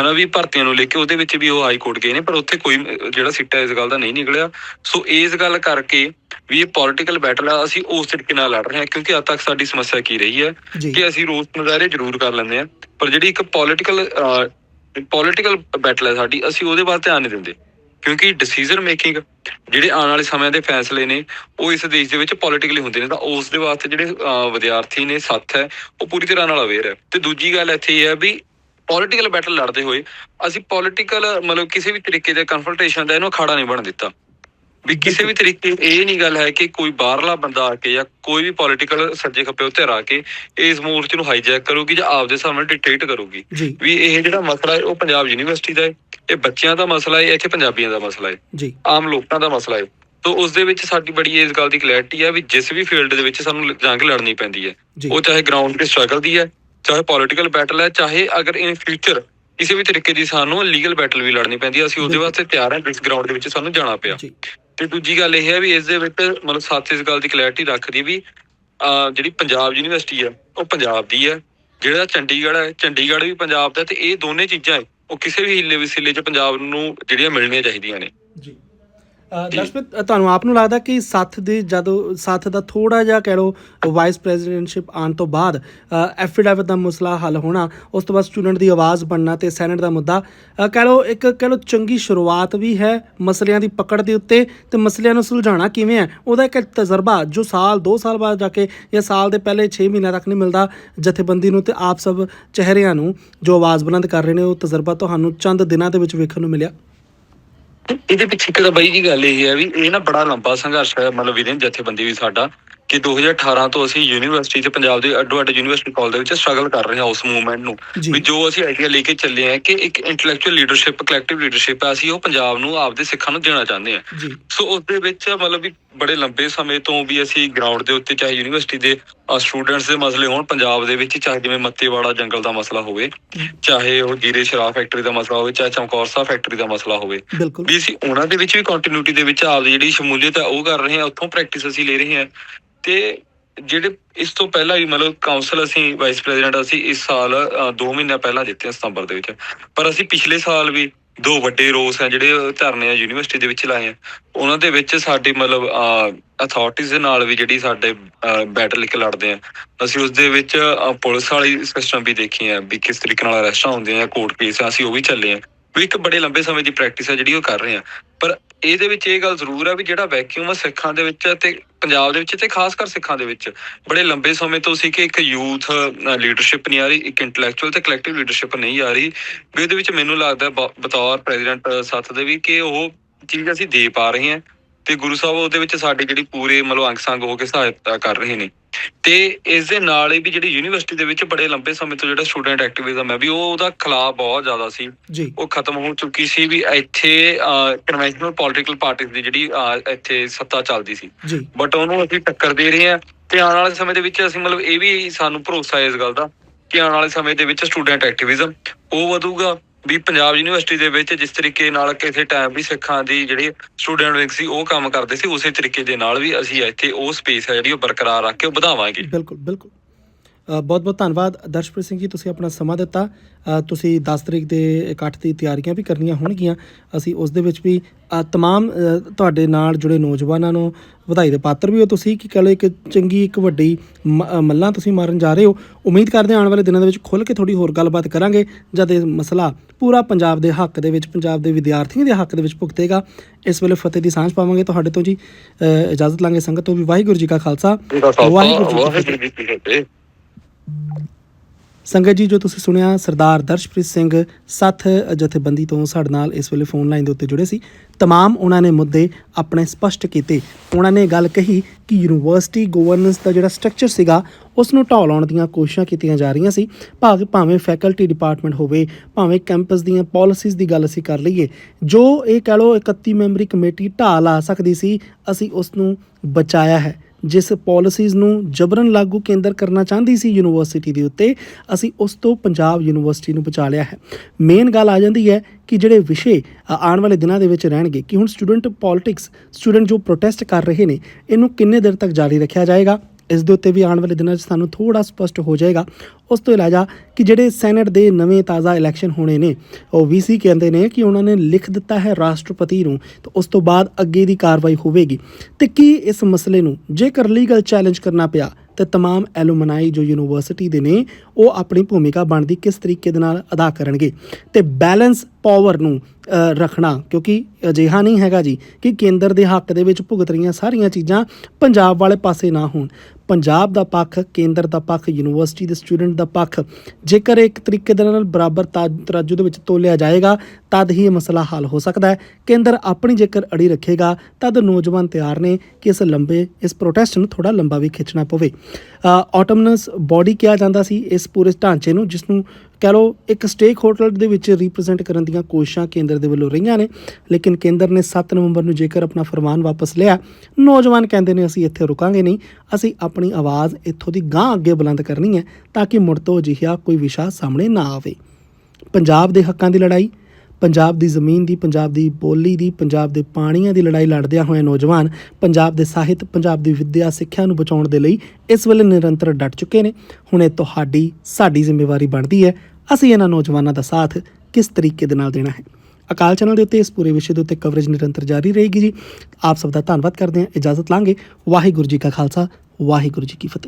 ਹਨਾ ਵੀ ਭਰਤੀਆਂ ਨੂੰ ਲੈ ਕੇ ਉਹਦੇ ਵਿੱਚ ਵੀ ਉਹ ਹਾਈ ਕੋਰਟ ਗਏ ਨੇ ਪਰ ਉੱਥੇ ਕੋਈ ਜਿਹੜਾ ਸਿੱਟਾ ਇਸ ਗੱਲ ਦਾ ਨਹੀਂ ਨਿਕਲਿਆ। ਸੋ ਇਸ ਗੱਲ ਕਰਕੇ ਵੀ ਇਹ ਪੋਲਿਟੀਕਲ ਬੈਟਲ ਆ ਅਸੀਂ ਉਸ ਤਰੀਕੇ ਨਾਲ ਲੜ ਰਹੇ ਹਾਂ ਕਿਉਂਕਿ ਅੱਜ ਤੱਕ ਸਾਡੀ ਸਮੱਸਿਆ ਕੀ ਰਹੀ ਹੈ ਕਿ ਅਸੀਂ ਰੋਸ ਮੁਜ਼ਾਹਰੇ ਜ਼ਰੂਰ ਕਰ ਲੈਂਦੇ ਆ ਪਰ ਜਿਹੜੀ ਇੱਕ ਪੋਲਿਟੀਕਲ ਪੋਲਿਟੀਕਲ ਬੈਟਲ ਹੈ ਸਾਡੀ ਅਸੀਂ ਉਹਦੇ ਵੱਲ ਧਿਆਨ ਨਹੀਂ ਦਿੰਦੇ ਕਿਉਂਕਿ ਡਿਸੀਜਨ ਮੇਕਿੰਗ ਜਿਹੜੇ ਆਉਣ ਵਾਲੇ ਸਮਿਆਂ ਦੇ ਫੈਸਲੇ ਨੇ ਉਹ ਇਸ ਦੇਸ਼ ਦੇ ਵਿੱਚ ਪੋਲਿਟੀਕਲੀ ਹੁੰਦੇ ਨੇ ਤਾਂ ਉਸ ਦੇ ਵਾਸਤੇ ਜਿਹੜੇ ਵਿਦਿਆਰਥੀ ਨੇ ਸੱਥ ਹੈ ਉਹ ਪੂਰੀ ਤਰ੍ਹਾਂ ਨਾਲ ਅਵੇਅਰ ਹੈ। ਤੇ ਦੂਜੀ ਗੱਲ ਇੱਥੇ ਇਹ ਹੈ ਵੀ ਪੋਲਿਟੀਕਲ ਬੈਟਲ ਲੜਦੇ ਹੋਏ ਅਸੀਂ ਪੋਲਿਟੀਕਲ ਮਤਲਬ ਕਿਸੇ ਵੀ ਤਰੀਕੇ ਦੇ ਕਨਫਰੰਟੇਸ਼ਨ ਦਾ ਇਹਨੂੰ ਅਖਾੜਾ ਨਹੀਂ ਬਣ ਦਿੱਤਾ। ਵੀ ਕਿਸੇ ਵੀ ਤਰੀਕੇ ਇਹ ਨਹੀਂ ਗੱਲ ਹੈ ਕਿ ਕੋਈ ਬਾਹਰਲਾ ਬੰਦਾ ਆ ਕੇ ਜਾਂ ਕੋਈ ਵੀ ਪੋਲਿਟੀਕਲ ਸੱਜੇ ਖੱਬੇ ਉੱਤੇ ਆ ਕੇ ਇਸ ਮੋਰਚੇ ਨੂੰ ਹਾਈਜੈਕ ਕਰੂਗੀ ਜਾਂ ਆਪਦੇ ਨਾਲ ਡਿਕਟੇਟ ਕਰੂਗੀ। ਵੀ ਇਹ ਜਿਹੜਾ ਮਸਲਾ ਹੈ ਉਹ ਪੰਜਾਬ ਯੂਨੀਵਰਸਿਟੀ ਦਾ ਹੈ। ਇਹ ਬੱਚਿਆਂ ਦਾ ਮਸਲਾ ਹੈ ਇੱਥੇ ਪੰਜਾਬੀਆਂ ਦਾ ਮਸਲਾ ਹੈ। ਜੀ। ਆਮ ਲੋਕਾਂ ਦਾ ਮਸਲਾ ਹੈ। ਤੋਂ ਉਸ ਦੇ ਵਿੱਚ ਸਾਡੀ ਬੜੀ ਇਸ ਗੱਲ ਦੀ ਕਲੈਰਿਟੀ ਹੈ ਵੀ ਜਿਸ ਵੀ ਫੀਲਡ ਦੇ ਵਿੱਚ ਸਾਨੂੰ ਜੰਗ ਲੜਨੀ ਪੈਂਦੀ ਹੈ। ਉਹ ਚਾਹੇ ਗਰਾਊਂਡ ਤੇ ਸਟਰਗਲ ਦੀ ਹੈ ਚਾਹੇ ਪੋਲਿਟੀਕਲ ਬੈਟਲ ਹੈ ਚਾਹੇ ਅਗਰ ਇਨ ਫਿਊਚਰ ਕਿਸੇ ਵੀ ਤਰੀਕੇ ਦੀ ਸਾਨੂੰ ਲੀਗਲ ਬੈਟਲ ਵੀ ਲੜਨੀ ਪੈਂਦੀ ਹੈ ਅਸੀਂ ਉਹਦੇ। ਵਾਸਤੇ ਤਿਆਰ ਹਾਂ ਜਿਸ ਗਰਾਊਂਡ ਦੇ ਵਿੱਚ ਸਾਨੂੰ ਜਾਣਾ ਪਿਆ। ਤੇ ਦੂਜੀ ਗੱਲ ਇਹ ਹੈ ਵੀ ਇਸ ਦੇ ਵਿੱਚ ਮਤਲਬ ਸਾਥ ਇਸ ਗੱਲ ਦੀ ਕਲੈਰਿਟੀ ਰੱਖਦੀ ਵੀ, ਅਹ, ਜਿਹੜੀ ਪੰਜਾਬ ਯੂਨੀਵਰਸਿਟੀ ਹੈ, ਉਹ ਪੰਜਾਬ ਦੀ ਹੈ। ਜਿਹੜਾ ਚੰਡੀਗੜ੍ਹ ਹੈ, ਚੰਡੀਗੜ੍ਹ ਵੀ ਪੰਜਾਬ ਦਾ ਤੇ ਇਹ ਦੋਨੇ ਚੀਜ਼ਾਂ ਉਹ ਕਿਸੇ ਵੀ ਹਿੱਲੇ ਵਸੀਲੇ 'ਚ ਪੰਜਾਬ ਨੂੰ ਜਿਹੜੀਆਂ ਮਿਲਣੀਆਂ ਚਾਹੀਦੀਆਂ ਨੇ। ਜੀ। ਦਰਸ਼ਪਤ ਤੁਹਾਨੂੰ ਆਪ ਨੂੰ ਲੱਗਦਾ ਕਿ ਸੱਥ ਦੇ ਜਦੋਂ ਸੱਥ ਦਾ ਥੋੜਾ ਜਿਹਾ ਕਹਿ ਲਓ ਵਾਈਸ ਪ੍ਰੈਜ਼ੀਡੈਂਟਸ਼ਿਪ ਆਉਣ ਤੋਂ ਬਾਅਦ ਐਫੀਡੈਵਿਟ ਦਾ ਮਸਲਾ ਹੱਲ ਹੋਣਾ ਉਸ ਤੋਂ ਬਾਅਦ ਸਟੂਡੈਂਟ ਦੀ ਆਵਾਜ਼ ਬਣਨਾ ਤੇ ਸੈਨੇਟ ਦਾ ਮੁੱਦਾ ਕਹਿ ਲਓ ਇੱਕ ਕਹਿ ਲਓ ਚੰਗੀ ਸ਼ੁਰੂਆਤ ਵੀ ਹੈ ਮਸਲਿਆਂ ਦੀ ਪਕੜ ਦੇ ਉੱਤੇ ਤੇ ਮਸਲਿਆਂ ਨੂੰ ਸੁਲਝਾਉਣਾ ਕਿਵੇਂ ਹੈ ਉਹਦਾ ਇੱਕ ਤਜਰਬਾ ਜੋ ਸਾਲ 2 ਸਾਲ ਬਾਅਦ ਜਾ ਕੇ ਜਾਂ ਸਾਲ ਦੇ ਪਹਿਲੇ 6 ਮਹੀਨਿਆਂ ਤੱਕ ਨਹੀਂ ਮਿਲਦਾ ਜਥੇਬੰਦੀ ਨੂੰ ਤੇ ਆਪ ਸਭ ਚਿਹਰਿਆਂ ਨੂੰ ਜੋ ਆਵਾਜ਼ ਬੁਲੰਦ ਕਰ ਰਹੇ ਨੇ ਉਹ ਤਜਰਬਾ ਤੁਹਾਨੂੰ ਚੰਦ ਦਿਨਾਂ ਦੇ ਵਿੱਚ ਵੇਖਣ ਨੂੰ ਮਿਲਿਆ। ਇਹਦੇ ਪਿੱਛੇ ਇੱਕ ਤਾਂ ਬਾਈ ਜੀ ਗੱਲ ਇਹ ਹੈ ਵੀ ਇਹ ਨਾ ਬੜਾ ਲੰਬਾ ਸੰਘਰਸ਼ ਹੈ ਮਤਲਬ ਵਿਦਿਨ ਜਥੇਬੰਦੀ ਵੀ ਸਾਡਾ। ਕਿ 2018 ਤੋਂ ਅਸੀਂ ਯੂਨੀਵਰਸਿਟੀ ਤੇ ਪੰਜਾਬ ਦੇ ਅੱਡੋ ਅੱਡ ਯੂਨੀਵਰਸਿਟੀ ਕਾਲ ਦੇ ਵਿੱਚ ਸਟਰਗਲ ਕਰ ਰਹੇ ਹਾਂ ਉਸ ਮੂਵਮੈਂਟ ਨੂੰ। ਵੀ ਜੋ ਅਸੀਂ ਆਈਡੀਆ ਲੈ ਕੇ ਚੱਲੇ ਹਾਂ ਕਿ ਇੱਕ ਇੰਟੈਲੈਕਚੁਅਲ ਲੀਡਰਸ਼ਿਪ ਕਲੈਕਟਿਵ ਲੀਡਰਸ਼ਿਪ ਹੈ ਅਸੀਂ ਉਹ ਪੰਜਾਬ ਨੂੰ ਆਪਦੇ ਸਿੱਖਾਂ ਨੂੰ ਦੇਣਾ ਚਾਹੁੰਦੇ ਜੀ। ਸੋ ਉਸ ਦੇ ਵਿੱਚ ਮਤਲਬ ਵੀ ਬੜੇ ਲੰਬੇ ਸਮੇਂ ਤੋਂ ਵੀ ਅਸੀਂ ਗਰਾਊਂਡ ਦੇ ਉੱਤੇ ਚਾਹੇ ਯੂਨੀਵਰਸਿਟੀ ਦੇ ਸਟੂਡੈਂਟਸ ਦੇ ਮਸਲੇ ਹੋਣ ਪੰਜਾਬ ਦੇ ਵਿੱਚ ਚਾਹੇ ਜਿਵੇਂ ਮੱਤੇਵਾੜਾ ਜੰਗਲ ਦਾ ਮਸਲਾ ਹੋਵੇ ਚਾਹੇ ਉਹ ਜੀਰੇ ਸ਼ਰਾਬ ਫੈਕਟਰੀ ਦਾ ਮਸਲਾ ਹੋਵੇ ਚਾਹੇ ਚਮਕੌਰ ਸਾਹਿਬ ਫੈਕਟਰੀ ਦਾ ਮਸਲਾ ਹੋਵੇ। ਵੀ ਅਸੀਂ ਉਹਨਾਂ ਦੇ ਵਿੱਚ ਵੀ ਕੰਟੀਨਿਊਟੀ ਦੇ ਵਿੱਚ ਆਪਦੀ ਜਿਹੜੀ ਸ਼ਮੂਲੀਅਤ ਹੈ ਉਹ ਕਰ ਰਹੇ ਹਾਂ ਉੱਥੋਂ ਪ੍ਰੈਕਟਿਸ ਅਸੀਂ ਲੈ ਰਹੇ ਹਾਂ। ਤੇ ਜਿਹੜੇ ਇਸ ਤੋਂ ਪਹਿਲਾਂ ਵੀ ਮਤਲਬ ਕਾਉਂਸਲ ਅਸੀਂ ਵਾਈਸ ਪ੍ਰੈਜ਼ੀਡੈਂਟ ਅਸੀਂ ਇਸ ਸਾਲ 2 ਮਹੀਨਾ ਪਹਿਲਾਂ ਜਿੱਤੇ ਸਤੰਬਰ ਦੇ ਵਿੱਚ। ਪਰ ਅਸੀਂ ਪਿਛਲੇ ਸਾਲ ਵੀ ਦੋ ਵੱਡੇ ਰੋਸ ਆ ਜਿਹੜੇ ਧਰਨੇ ਆ ਯੂਨੀਵਰਸਿਟੀ ਦੇ ਵਿੱਚ ਲਾਏ ਆ। ਉਹਨਾਂ ਦੇ ਵਿੱਚ ਸਾਡੇ ਮਤਲਬ ਅਥਾਰਟੀਜ਼ ਦੇ ਨਾਲ ਵੀ ਜਿਹੜੀ ਸਾਡੇ ਬੈਟਲ ਇੱਕ ਲੜਦੇ ਆ। ਅਸੀਂ ਉਸ ਦੇ ਵਿੱਚ ਪੁਲਿਸ ਵਾਲੀ ਸਿਸਟਮ ਵੀ ਦੇਖੀ ਆ ਵੀ ਕਿਸ ਤਰੀਕੇ ਨਾਲ ਅਰੈਸਟਾਂ ਹੁੰਦੀਆਂ ਆ ਕੋਰਟ ਕੇਸ ਅਸੀਂ ਉਹ ਵੀ ਚੱਲੇ ਆ। ਵੀ ਇੱਕ ਬੜੇ ਲੰਬੇ ਸਮੇਂ ਦੀ ਪ੍ਰੈਕਟਿਸ ਹੈ ਜਿਹੜੀ ਉਹ ਕਰ ਰਹੇ ਆ ਪਰ ਇਹਦੇ ਵਿੱਚ ਇਹ ਗੱਲ ਜ਼ਰੂਰ ਹੈ ਵੀ ਜਿਹੜਾ ਵੈਕਿਊਮ ਆ ਸਿੱਖਾਂ ਦੇ ਵਿੱਚ ਤੇ ਪੰਜਾਬ ਦੇ ਵਿੱਚ ਤੇ ਖਾਸ ਕਰ ਸਿੱਖਾਂ ਦੇ ਵਿੱਚ, ਬੜੇ ਲੰਬੇ ਸਮੇਂ ਤੋਂ ਸੀ ਕਿ ਇੱਕ ਯੂਥ ਲੀਡਰਸ਼ਿਪ ਨਹੀਂ ਆ ਰਹੀ, ਇੱਕ ਇੰਟੈਲੈਕਚੁਅਲ ਤੇ ਕਲੈਕਟਿਵ ਲੀਡਰਸ਼ਿਪ ਨਹੀਂ ਆ ਰਹੀ। ਵੀ ਇਹਦੇ ਵਿੱਚ ਮੈਨੂੰ ਲੱਗਦਾ ਬਤੌਰ ਪ੍ਰੈਜ਼ੀਡੈਂਟ ਸੱਤ ਦੇ ਵੀ ਕਿ ਉਹ ਚੀਜ਼ ਅਸੀਂ ਦੇ ਪਾ ਰਹੇ ਹਾਂ। ਤੇ ਗੁਰੂ ਸਾਹਿਬ ਉਹਦੇ ਵਿੱਚ ਸਾਡੀ ਜਿਹੜੀ ਪੂਰੇ ਮਤਲਬ ਅੰਗ ਸੰਗ ਹੋ ਕੇ ਸਹਾਇਤਾ ਕਰ ਰਹੇ ਨੇ। ਤੇ ਇਸ ਦੇ ਨਾਲ ਹੀ ਵੀ ਜਿਹੜੀ ਯੂਨੀਵਰਸਿਟੀ ਦੇ ਵਿੱਚ ਬੜੇ ਲੰਬੇ ਸਮੇਂ ਤੋਂ ਜਿਹੜਾ ਸਟੂਡੈਂਟ ਐਕਟਿਵਿਜ਼ਮ ਹੈ ਵੀ ਉਹ ਉਹਦਾ ਖਿਲਾਫ ਬਹੁਤ ਜ਼ਿਆਦਾ ਸੀ। ਉਹ ਖਤਮ ਹੋ ਚੁੱਕੀ ਸੀ ਵੀ ਇੱਥੇ ਕਨਵੈਨਸ਼ਨਲ ਪੋਲਿਟੀਕਲ ਪਾਰਟੀਆਂ ਦੀ ਜਿਹੜੀ ਇੱਥੇ ਸੱਤਾ ਚੱਲਦੀ ਸੀ। ਬਟ ਉਹਨੂੰ ਅਸੀਂ ਟੱਕਰ ਦੇ ਰਹੇ ਹਾਂ। ਤੇ ਆਉਣ ਵਾਲੇ ਸਮੇਂ ਦੇ ਵਿੱਚ ਅਸੀਂ ਮਤਲਬ ਇਹ ਵੀ ਸਾਨੂੰ ਭਰੋਸਾ ਹੈ ਇਸ ਗੱਲ ਦਾ ਕਿ ਆਉਣ ਵਾਲੇ ਸਮੇਂ ਦੇ ਵਿੱਚ ਸਟੂਡੈਂਟ ਐਕਟਿਵਿਜ਼ਮ ਉਹ ਵਧੂਗਾ। ਵੀ ਪੰਜਾਬ ਯੂਨੀਵਰਸਿਟੀ ਦੇ ਵਿੱਚ ਜਿਸ ਤਰੀਕੇ ਨਾਲ ਕਿਸੇ ਟਾਈਮ ਵੀ ਸਿੱਖਾਂ ਦੀ ਜਿਹੜੀ ਸਟੂਡੈਂਟ ਵਿੰਗ ਸੀ, ਉਹ ਕੰਮ ਕਰਦੇ ਸੀ, ਉਸੇ ਤਰੀਕੇ ਦੇ ਨਾਲ ਵੀ ਅਸੀਂ ਇੱਥੇ ਉਹ ਸਪੇਸ ਹੈ ਜਿਹੜੀ ਉਹ ਬਰਕਰਾਰ ਰੱਖ ਕੇ ਉਹ ਵਧਾਵਾਂਗੇ। ਬਿਲਕੁਲ ਬਿਲਕੁਲ। ਬਹੁਤ ਬਹੁਤ ਧੰਨਵਾਦ ਦਰਸ਼ਪ੍ਰੀਤ ਸਿੰਘ ਜੀ ਤੁਸੀਂ ਆਪਣਾ ਸਮਾਂ ਦਿੱਤਾ। ਤੁਸੀਂ 10 ਤਰੀਕ ਦੇ ਇਕੱਠ ਦੀ ਤਿਆਰੀਆਂ ਵੀ ਕਰਨੀਆਂ ਹੋਣਗੀਆਂ। ਅਸੀਂ ਉਸ ਦੇ ਵਿੱਚ ਵੀ ਅ, ਤੁਹਾਡੇ ਨਾਲ ਜੁੜੇ ਨੌਜਵਾਨਾਂ ਨੂੰ ਵਧਾਈ ਦੇ ਪਾਤਰ ਵੀ ਹੋ ਤੁਸੀਂ। ਕਿ ਕਹੋ ਇੱਕ ਚੰਗੀ ਇੱਕ ਵੱਡੀ ਮੱਲਾਂ ਤੁਸੀਂ ਮਾਰਨ ਜਾ ਰਹੇ ਹੋ। ਉਮੀਦ ਕਰਦੇ ਆਉਣ ਵਾਲੇ ਦਿਨਾਂ ਦੇ ਵਿੱਚ ਖੁੱਲ ਕੇ ਥੋੜੀ ਹੋਰ ਗੱਲਬਾਤ ਕਰਾਂਗੇ ਜਦ ਇਹ ਮਸਲਾ ਪੂਰਾ ਪੰਜਾਬ ਦੇ ਹੱਕ ਦੇ ਵਿੱਚ ਪੰਜਾਬ ਦੇ ਵਿਦਿਆਰਥੀਆਂ ਦੇ ਹੱਕ ਦੇ ਵਿੱਚ ਭੁਗਤੇਗਾ। ਇਸ ਵੇਲੇ ਫਤਿਹ ਦੀ ਸਾਂਝ ਪਾਵਾਂਗੇ ਤੁਹਾਡੇ ਤੋਂ ਜੀ। ਇਜਾਜ਼ਤ ਲਾਂਗੇ ਸੰਗਤ ਤੋਂ ਵੀ। ਵਾਹਿਗੁਰੂ ਜੀ ਕਾ ਖਾਲਸਾ। ਵਾਹਿਗੁਰੂ ਜੀ ਕੀ ਫਤਿਹ ਵਾਹਿਗੁਰੂ ਜੀ ਕੀ ਫਤਿਹ ਸੰਗਤ ਜੀ ਜੋ ਤੁਸੀਂ ਸੁਣਿਆ ਸਰਦਾਰ ਦਰਸ਼ਪ੍ਰੀਤ ਸਿੰਘ ਸੱਥ ਜਥੇਬੰਦੀ ਤੋਂ ਸਾਡੇ ਨਾਲ ਇਸ ਵੇਲੇ ਫੋਨ ਲਾਈਨ ਦੇ ਉੱਤੇ ਜੁੜੇ ਸੀ तमाम ਉਹਨਾਂ ਨੇ ਮੁੱਦੇ ਆਪਣੇ ਸਪਸ਼ਟ ਕੀਤੇ ਉਹਨਾਂ ਨੇ ਗੱਲ ਕਹੀ ਕਿ ਯੂਨੀਵਰਸਿਟੀ ਗਵਰਨੈਂਸ ਦਾ ਜਿਹੜਾ ਸਟਰਕਚਰ ਸੀਗਾ ਉਸ ਨੂੰ ਢਾਹ ਲਾਉਣ ਦੀਆਂ ਕੋਸ਼ਿਸ਼ਾਂ ਕੀਤੀਆਂ ਜਾ ਰਹੀਆਂ ਸੀ ਭਾਵੇਂ ਭਾਵੇਂ ਫੈਕਲਟੀ ਡਿਪਾਰਟਮੈਂਟ ਹੋਵੇ ਭਾਵੇਂ ਕੈਂਪਸ ਦੀਆਂ ਪਾਲਿਸੀਜ਼ ਦੀ ਗੱਲ ਅਸੀਂ ਕਰ ਲਈਏ ਜੋ ਇਹ ਕਹ ਲਓ 31 ਮੈਂਬਰੀ ਕਮੇਟੀ ਢਾਹ ਲਾ ਸਕਦੀ ਸੀ ਅਸੀਂ ਉਸ ਨੂੰ ਬਚਾਇਆ ਹੈ ਜਿਸ ਪਾਲਿਸੀਜ਼ ਨੂੰ ਜਬਰਨ ਲਾਗੂ ਕੇਂਦਰ ਕਰਨਾ ਚਾਹੁੰਦੀ ਸੀ ਯੂਨੀਵਰਸਿਟੀ ਦੇ ਉੱਤੇ, ਅਸੀਂ ਉਸ ਤੋਂ ਪੰਜਾਬ ਯੂਨੀਵਰਸਿਟੀ ਨੂੰ ਬਚਾ ਲਿਆ ਹੈ। ਮੇਨ ਗੱਲ ਆ ਜਾਂਦੀ ਹੈ ਕਿ ਜਿਹੜੇ ਵਿਸ਼ੇ ਆਉਣ ਵਾਲੇ ਦਿਨਾਂ ਦੇ ਵਿੱਚ ਰਹਿਣਗੇ, ਕਿ ਹੁਣ ਸਟੂਡੈਂਟ ਪੋਲਿਟਿਕਸ ਸਟੂਡੈਂਟ ਜੋ ਪ੍ਰੋਟੈਸਟ ਕਰ ਰਹੇ ਨੇ, ਇਹਨੂੰ ਕਿੰਨੇ ਦਿਨ ਤੱਕ ਜਾਰੀ ਰੱਖਿਆ ਜਾਏਗਾ? ਇਸ ਦੇ ਉੱਤੇ ਵੀ ਆਉਣ ਵਾਲੇ ਦਿਨਾਂ 'ਚ ਸਾਨੂੰ ਥੋੜਾ ਸਪਸ਼ਟ ਹੋ ਜਾਏਗਾ ਉਸ ਤੋਂ ਇਲਾਵਾ ਕਿ ਜਿਹੜੇ ਸੈਨੇਟ ਦੇ ਨਵੇਂ ਤਾਜ਼ਾ ਇਲੈਕਸ਼ਨ ਹੋਣੇ ਨੇ ਉਹ ਵੀਸੀ ਕਹਿੰਦੇ ਨੇ ਕਿ ਉਹਨਾਂ ਨੇ ਲਿਖ ਦਿੱਤਾ ਹੈ ਰਾਸ਼ਟਰਪਤੀ ਨੂੰ ਤੇ ਉਸ ਤੋਂ ਬਾਅਦ ਅੱਗੇ ਦੀ ਕਾਰਵਾਈ ਹੋਵੇਗੀ ਤੇ ਕੀ ਇਸ ਮਸਲੇ ਨੂੰ ਜੇਕਰ ਲੀਗਲ ਚੈਲੰਜ ਕਰਨਾ ਪਿਆ ਤੇ तमाम ਐਲੂਮਨਾਈ ਜੋ ਯੂਨੀਵਰਸਿਟੀ ਦੇ ਨੇ ਉਹ ਆਪਣੀ ਭੂਮਿਕਾ ਬਣਦੀ ਕਿਸ ਤਰੀਕੇ ਦੇ ਨਾਲ ਅਦਾ ਕਰਨਗੇ ਤੇ ਬੈਲੈਂਸ ਪਾਵਰ ਨੂੰ ਅ, ਰੱਖਣਾ, ਕਿਉਂਕਿ ਅਜਿਹਾ ਨਹੀਂ ਹੈਗਾ ਜੀ ਕਿ ਕੇਂਦਰ ਦੇ ਹੱਕ ਦੇ ਵਿੱਚ ਭੁਗਤ ਰਹੀਆਂ ਸਾਰੀਆਂ ਚੀਜ਼ਾਂ ਪੰਜਾਬ ਵਾਲੇ ਪਾਸੇ ਨਾ ਹੋਣ। ਪੰਜਾਬ ਦਾ ਪੱਖ, ਕੇਂਦਰ ਦਾ ਪੱਖ, ਯੂਨੀਵਰਸਿਟੀ ਦੇ ਸਟੂਡੈਂਟ ਦਾ ਪੱਖ, ਜੇਕਰ ਇੱਕ ਤਰੀਕੇ ਦੇ ਨਾਲ ਬਰਾਬਰ ਤਾ- ਤਰਾਜੂ ਦੇ ਵਿੱਚ ਤੋਲਿਆ ਜਾਏਗਾ, ਤਦ ਹੀ ਇਹ ਮਸਲਾ ਹੱਲ ਹੋ ਸਕਦਾ ਹੈ। ਕੇਂਦਰ ਆਪਣੀ ਜੇਕਰ ਅੜੀ ਰੱਖੇਗਾ, ਤਦ ਨੌਜਵਾਨ ਤਿਆਰ ਨੇ ਕਿ ਇਸ ਲੰਬੇ, ਇਸ ਪ੍ਰੋਟੈਸਟ ਨੂੰ ਥੋੜਾ ਲੰਬਾ ਵੀ ਖਿੱਚਣਾ ਪਵੇ। ਆਟੋਮਨਸ ਬਾਡੀ ਕਿਹਾ ਜਾਂਦਾ ਸੀ, ਇਸ ਪੂਰੇ ਢਾਂਚੇ ਨੂੰ ਜਿਸ ਨੂੰ ਕਹਿ ਲਓ, ਇੱਕ ਸਟੇਕ ਹੋਲਡਰ ਦੇ ਵਿੱਚ ਰਿਪਰੈਜ਼ੈਂਟ ਕਰਨ ਦੀਆਂ ਕੋਸ਼ਿਸ਼ਾਂ ਕੇਂਦਰ ਦੇ ਵੱਲੋਂ ਰਹੀਆਂ ਨੇ। ਲੇਕਿਨ ਕੇਂਦਰ ਨੇ 7 ਨਵੰਬਰ ਨੂੰ ਜੇਕਰ ਆਪਣਾ ਫਰਮਾਨ ਵਾਪਸ ਲਿਆ, ਨੌਜਵਾਨ ਕਹਿੰਦੇ ਨੇ, ਅਸੀਂ ਇੱਥੇ ਰੁਕਾਂਗੇ ਨਹੀਂ। ਅਸੀਂ ਆਪਣੀ ਆਵਾਜ਼ ਇੱਥੋਂ ਦੀ ਗਾਂ ਅੱਗੇ ਬੁਲੰਦ ਕਰਨੀ ਹੈ ਤਾਂ ਕਿ ਮੁੜ ਤੋਂ ਅਜਿਹਾ ਕੋਈ ਵਿਸ਼ਾ ਸਾਹਮਣੇ ਨਾ ਆਵੇ। ਪੰਜਾਬ ਦੇ ਹੱਕਾਂ ਦੀ ਲੜਾਈ, ਪੰਜਾਬ ਦੀ ਜ਼ਮੀਨ ਦੀ, ਪੰਜਾਬ ਦੀ ਬੋਲੀ ਦੀ, ਪੰਜਾਬ ਦੇ ਪਾਣੀਆਂ ਦੀ ਲੜਾਈ ਲੜਦਿਆਂ ਹੋਏ ਨੌਜਵਾਨ, ਪੰਜਾਬ ਦੇ ਸਾਹਿਤ, ਪੰਜਾਬ ਦੀ ਵਿੱਦਿਆ ਸਿੱਖਿਆ ਨੂੰ ਬਚਾਉਣ ਦੇ ਲਈ ਇਸ ਵੇਲੇ ਨਿਰੰਤਰ ਡਟ ਚੁੱਕੇ ਨੇ। ਹੁਣ ਇਹ ਤੁਹਾਡੀ ਸਾਡੀ ਜ਼ਿੰਮੇਵਾਰੀ ਬਣਦੀ ਹੈ। ਅਸੀਂ ਇਹਨਾਂ ਨੌਜਵਾਨਾਂ ਦਾ ਸਾਥ ਕਿਸ ਤਰੀਕੇ ਦੇ ਨਾਲ ਦੇਣਾ ਹੈ? ਅਕਾਲ ਚੈਨਲ ਦੇ ਉੱਤੇ ਇਸ ਪੂਰੇ ਵਿਸ਼ੇ ਦੇ ਉੱਤੇ ਕਵਰੇਜ ਨਿਰੰਤਰ ਜਾਰੀ ਰਹੇਗੀ ਜੀ। ਆਪ ਸਭ ਦਾ ਧੰਨਵਾਦ ਕਰਦੇ ਹਾਂ। ਇਜਾਜ਼ਤ ਲਾਂਗੇ। ਵਾਹਿਗੁਰੂ ਜੀ ਕਾ ਖਾਲਸਾ, ਵਾਹਿਗੁਰੂ ਜੀ ਕੀ ਫਤਿਹ।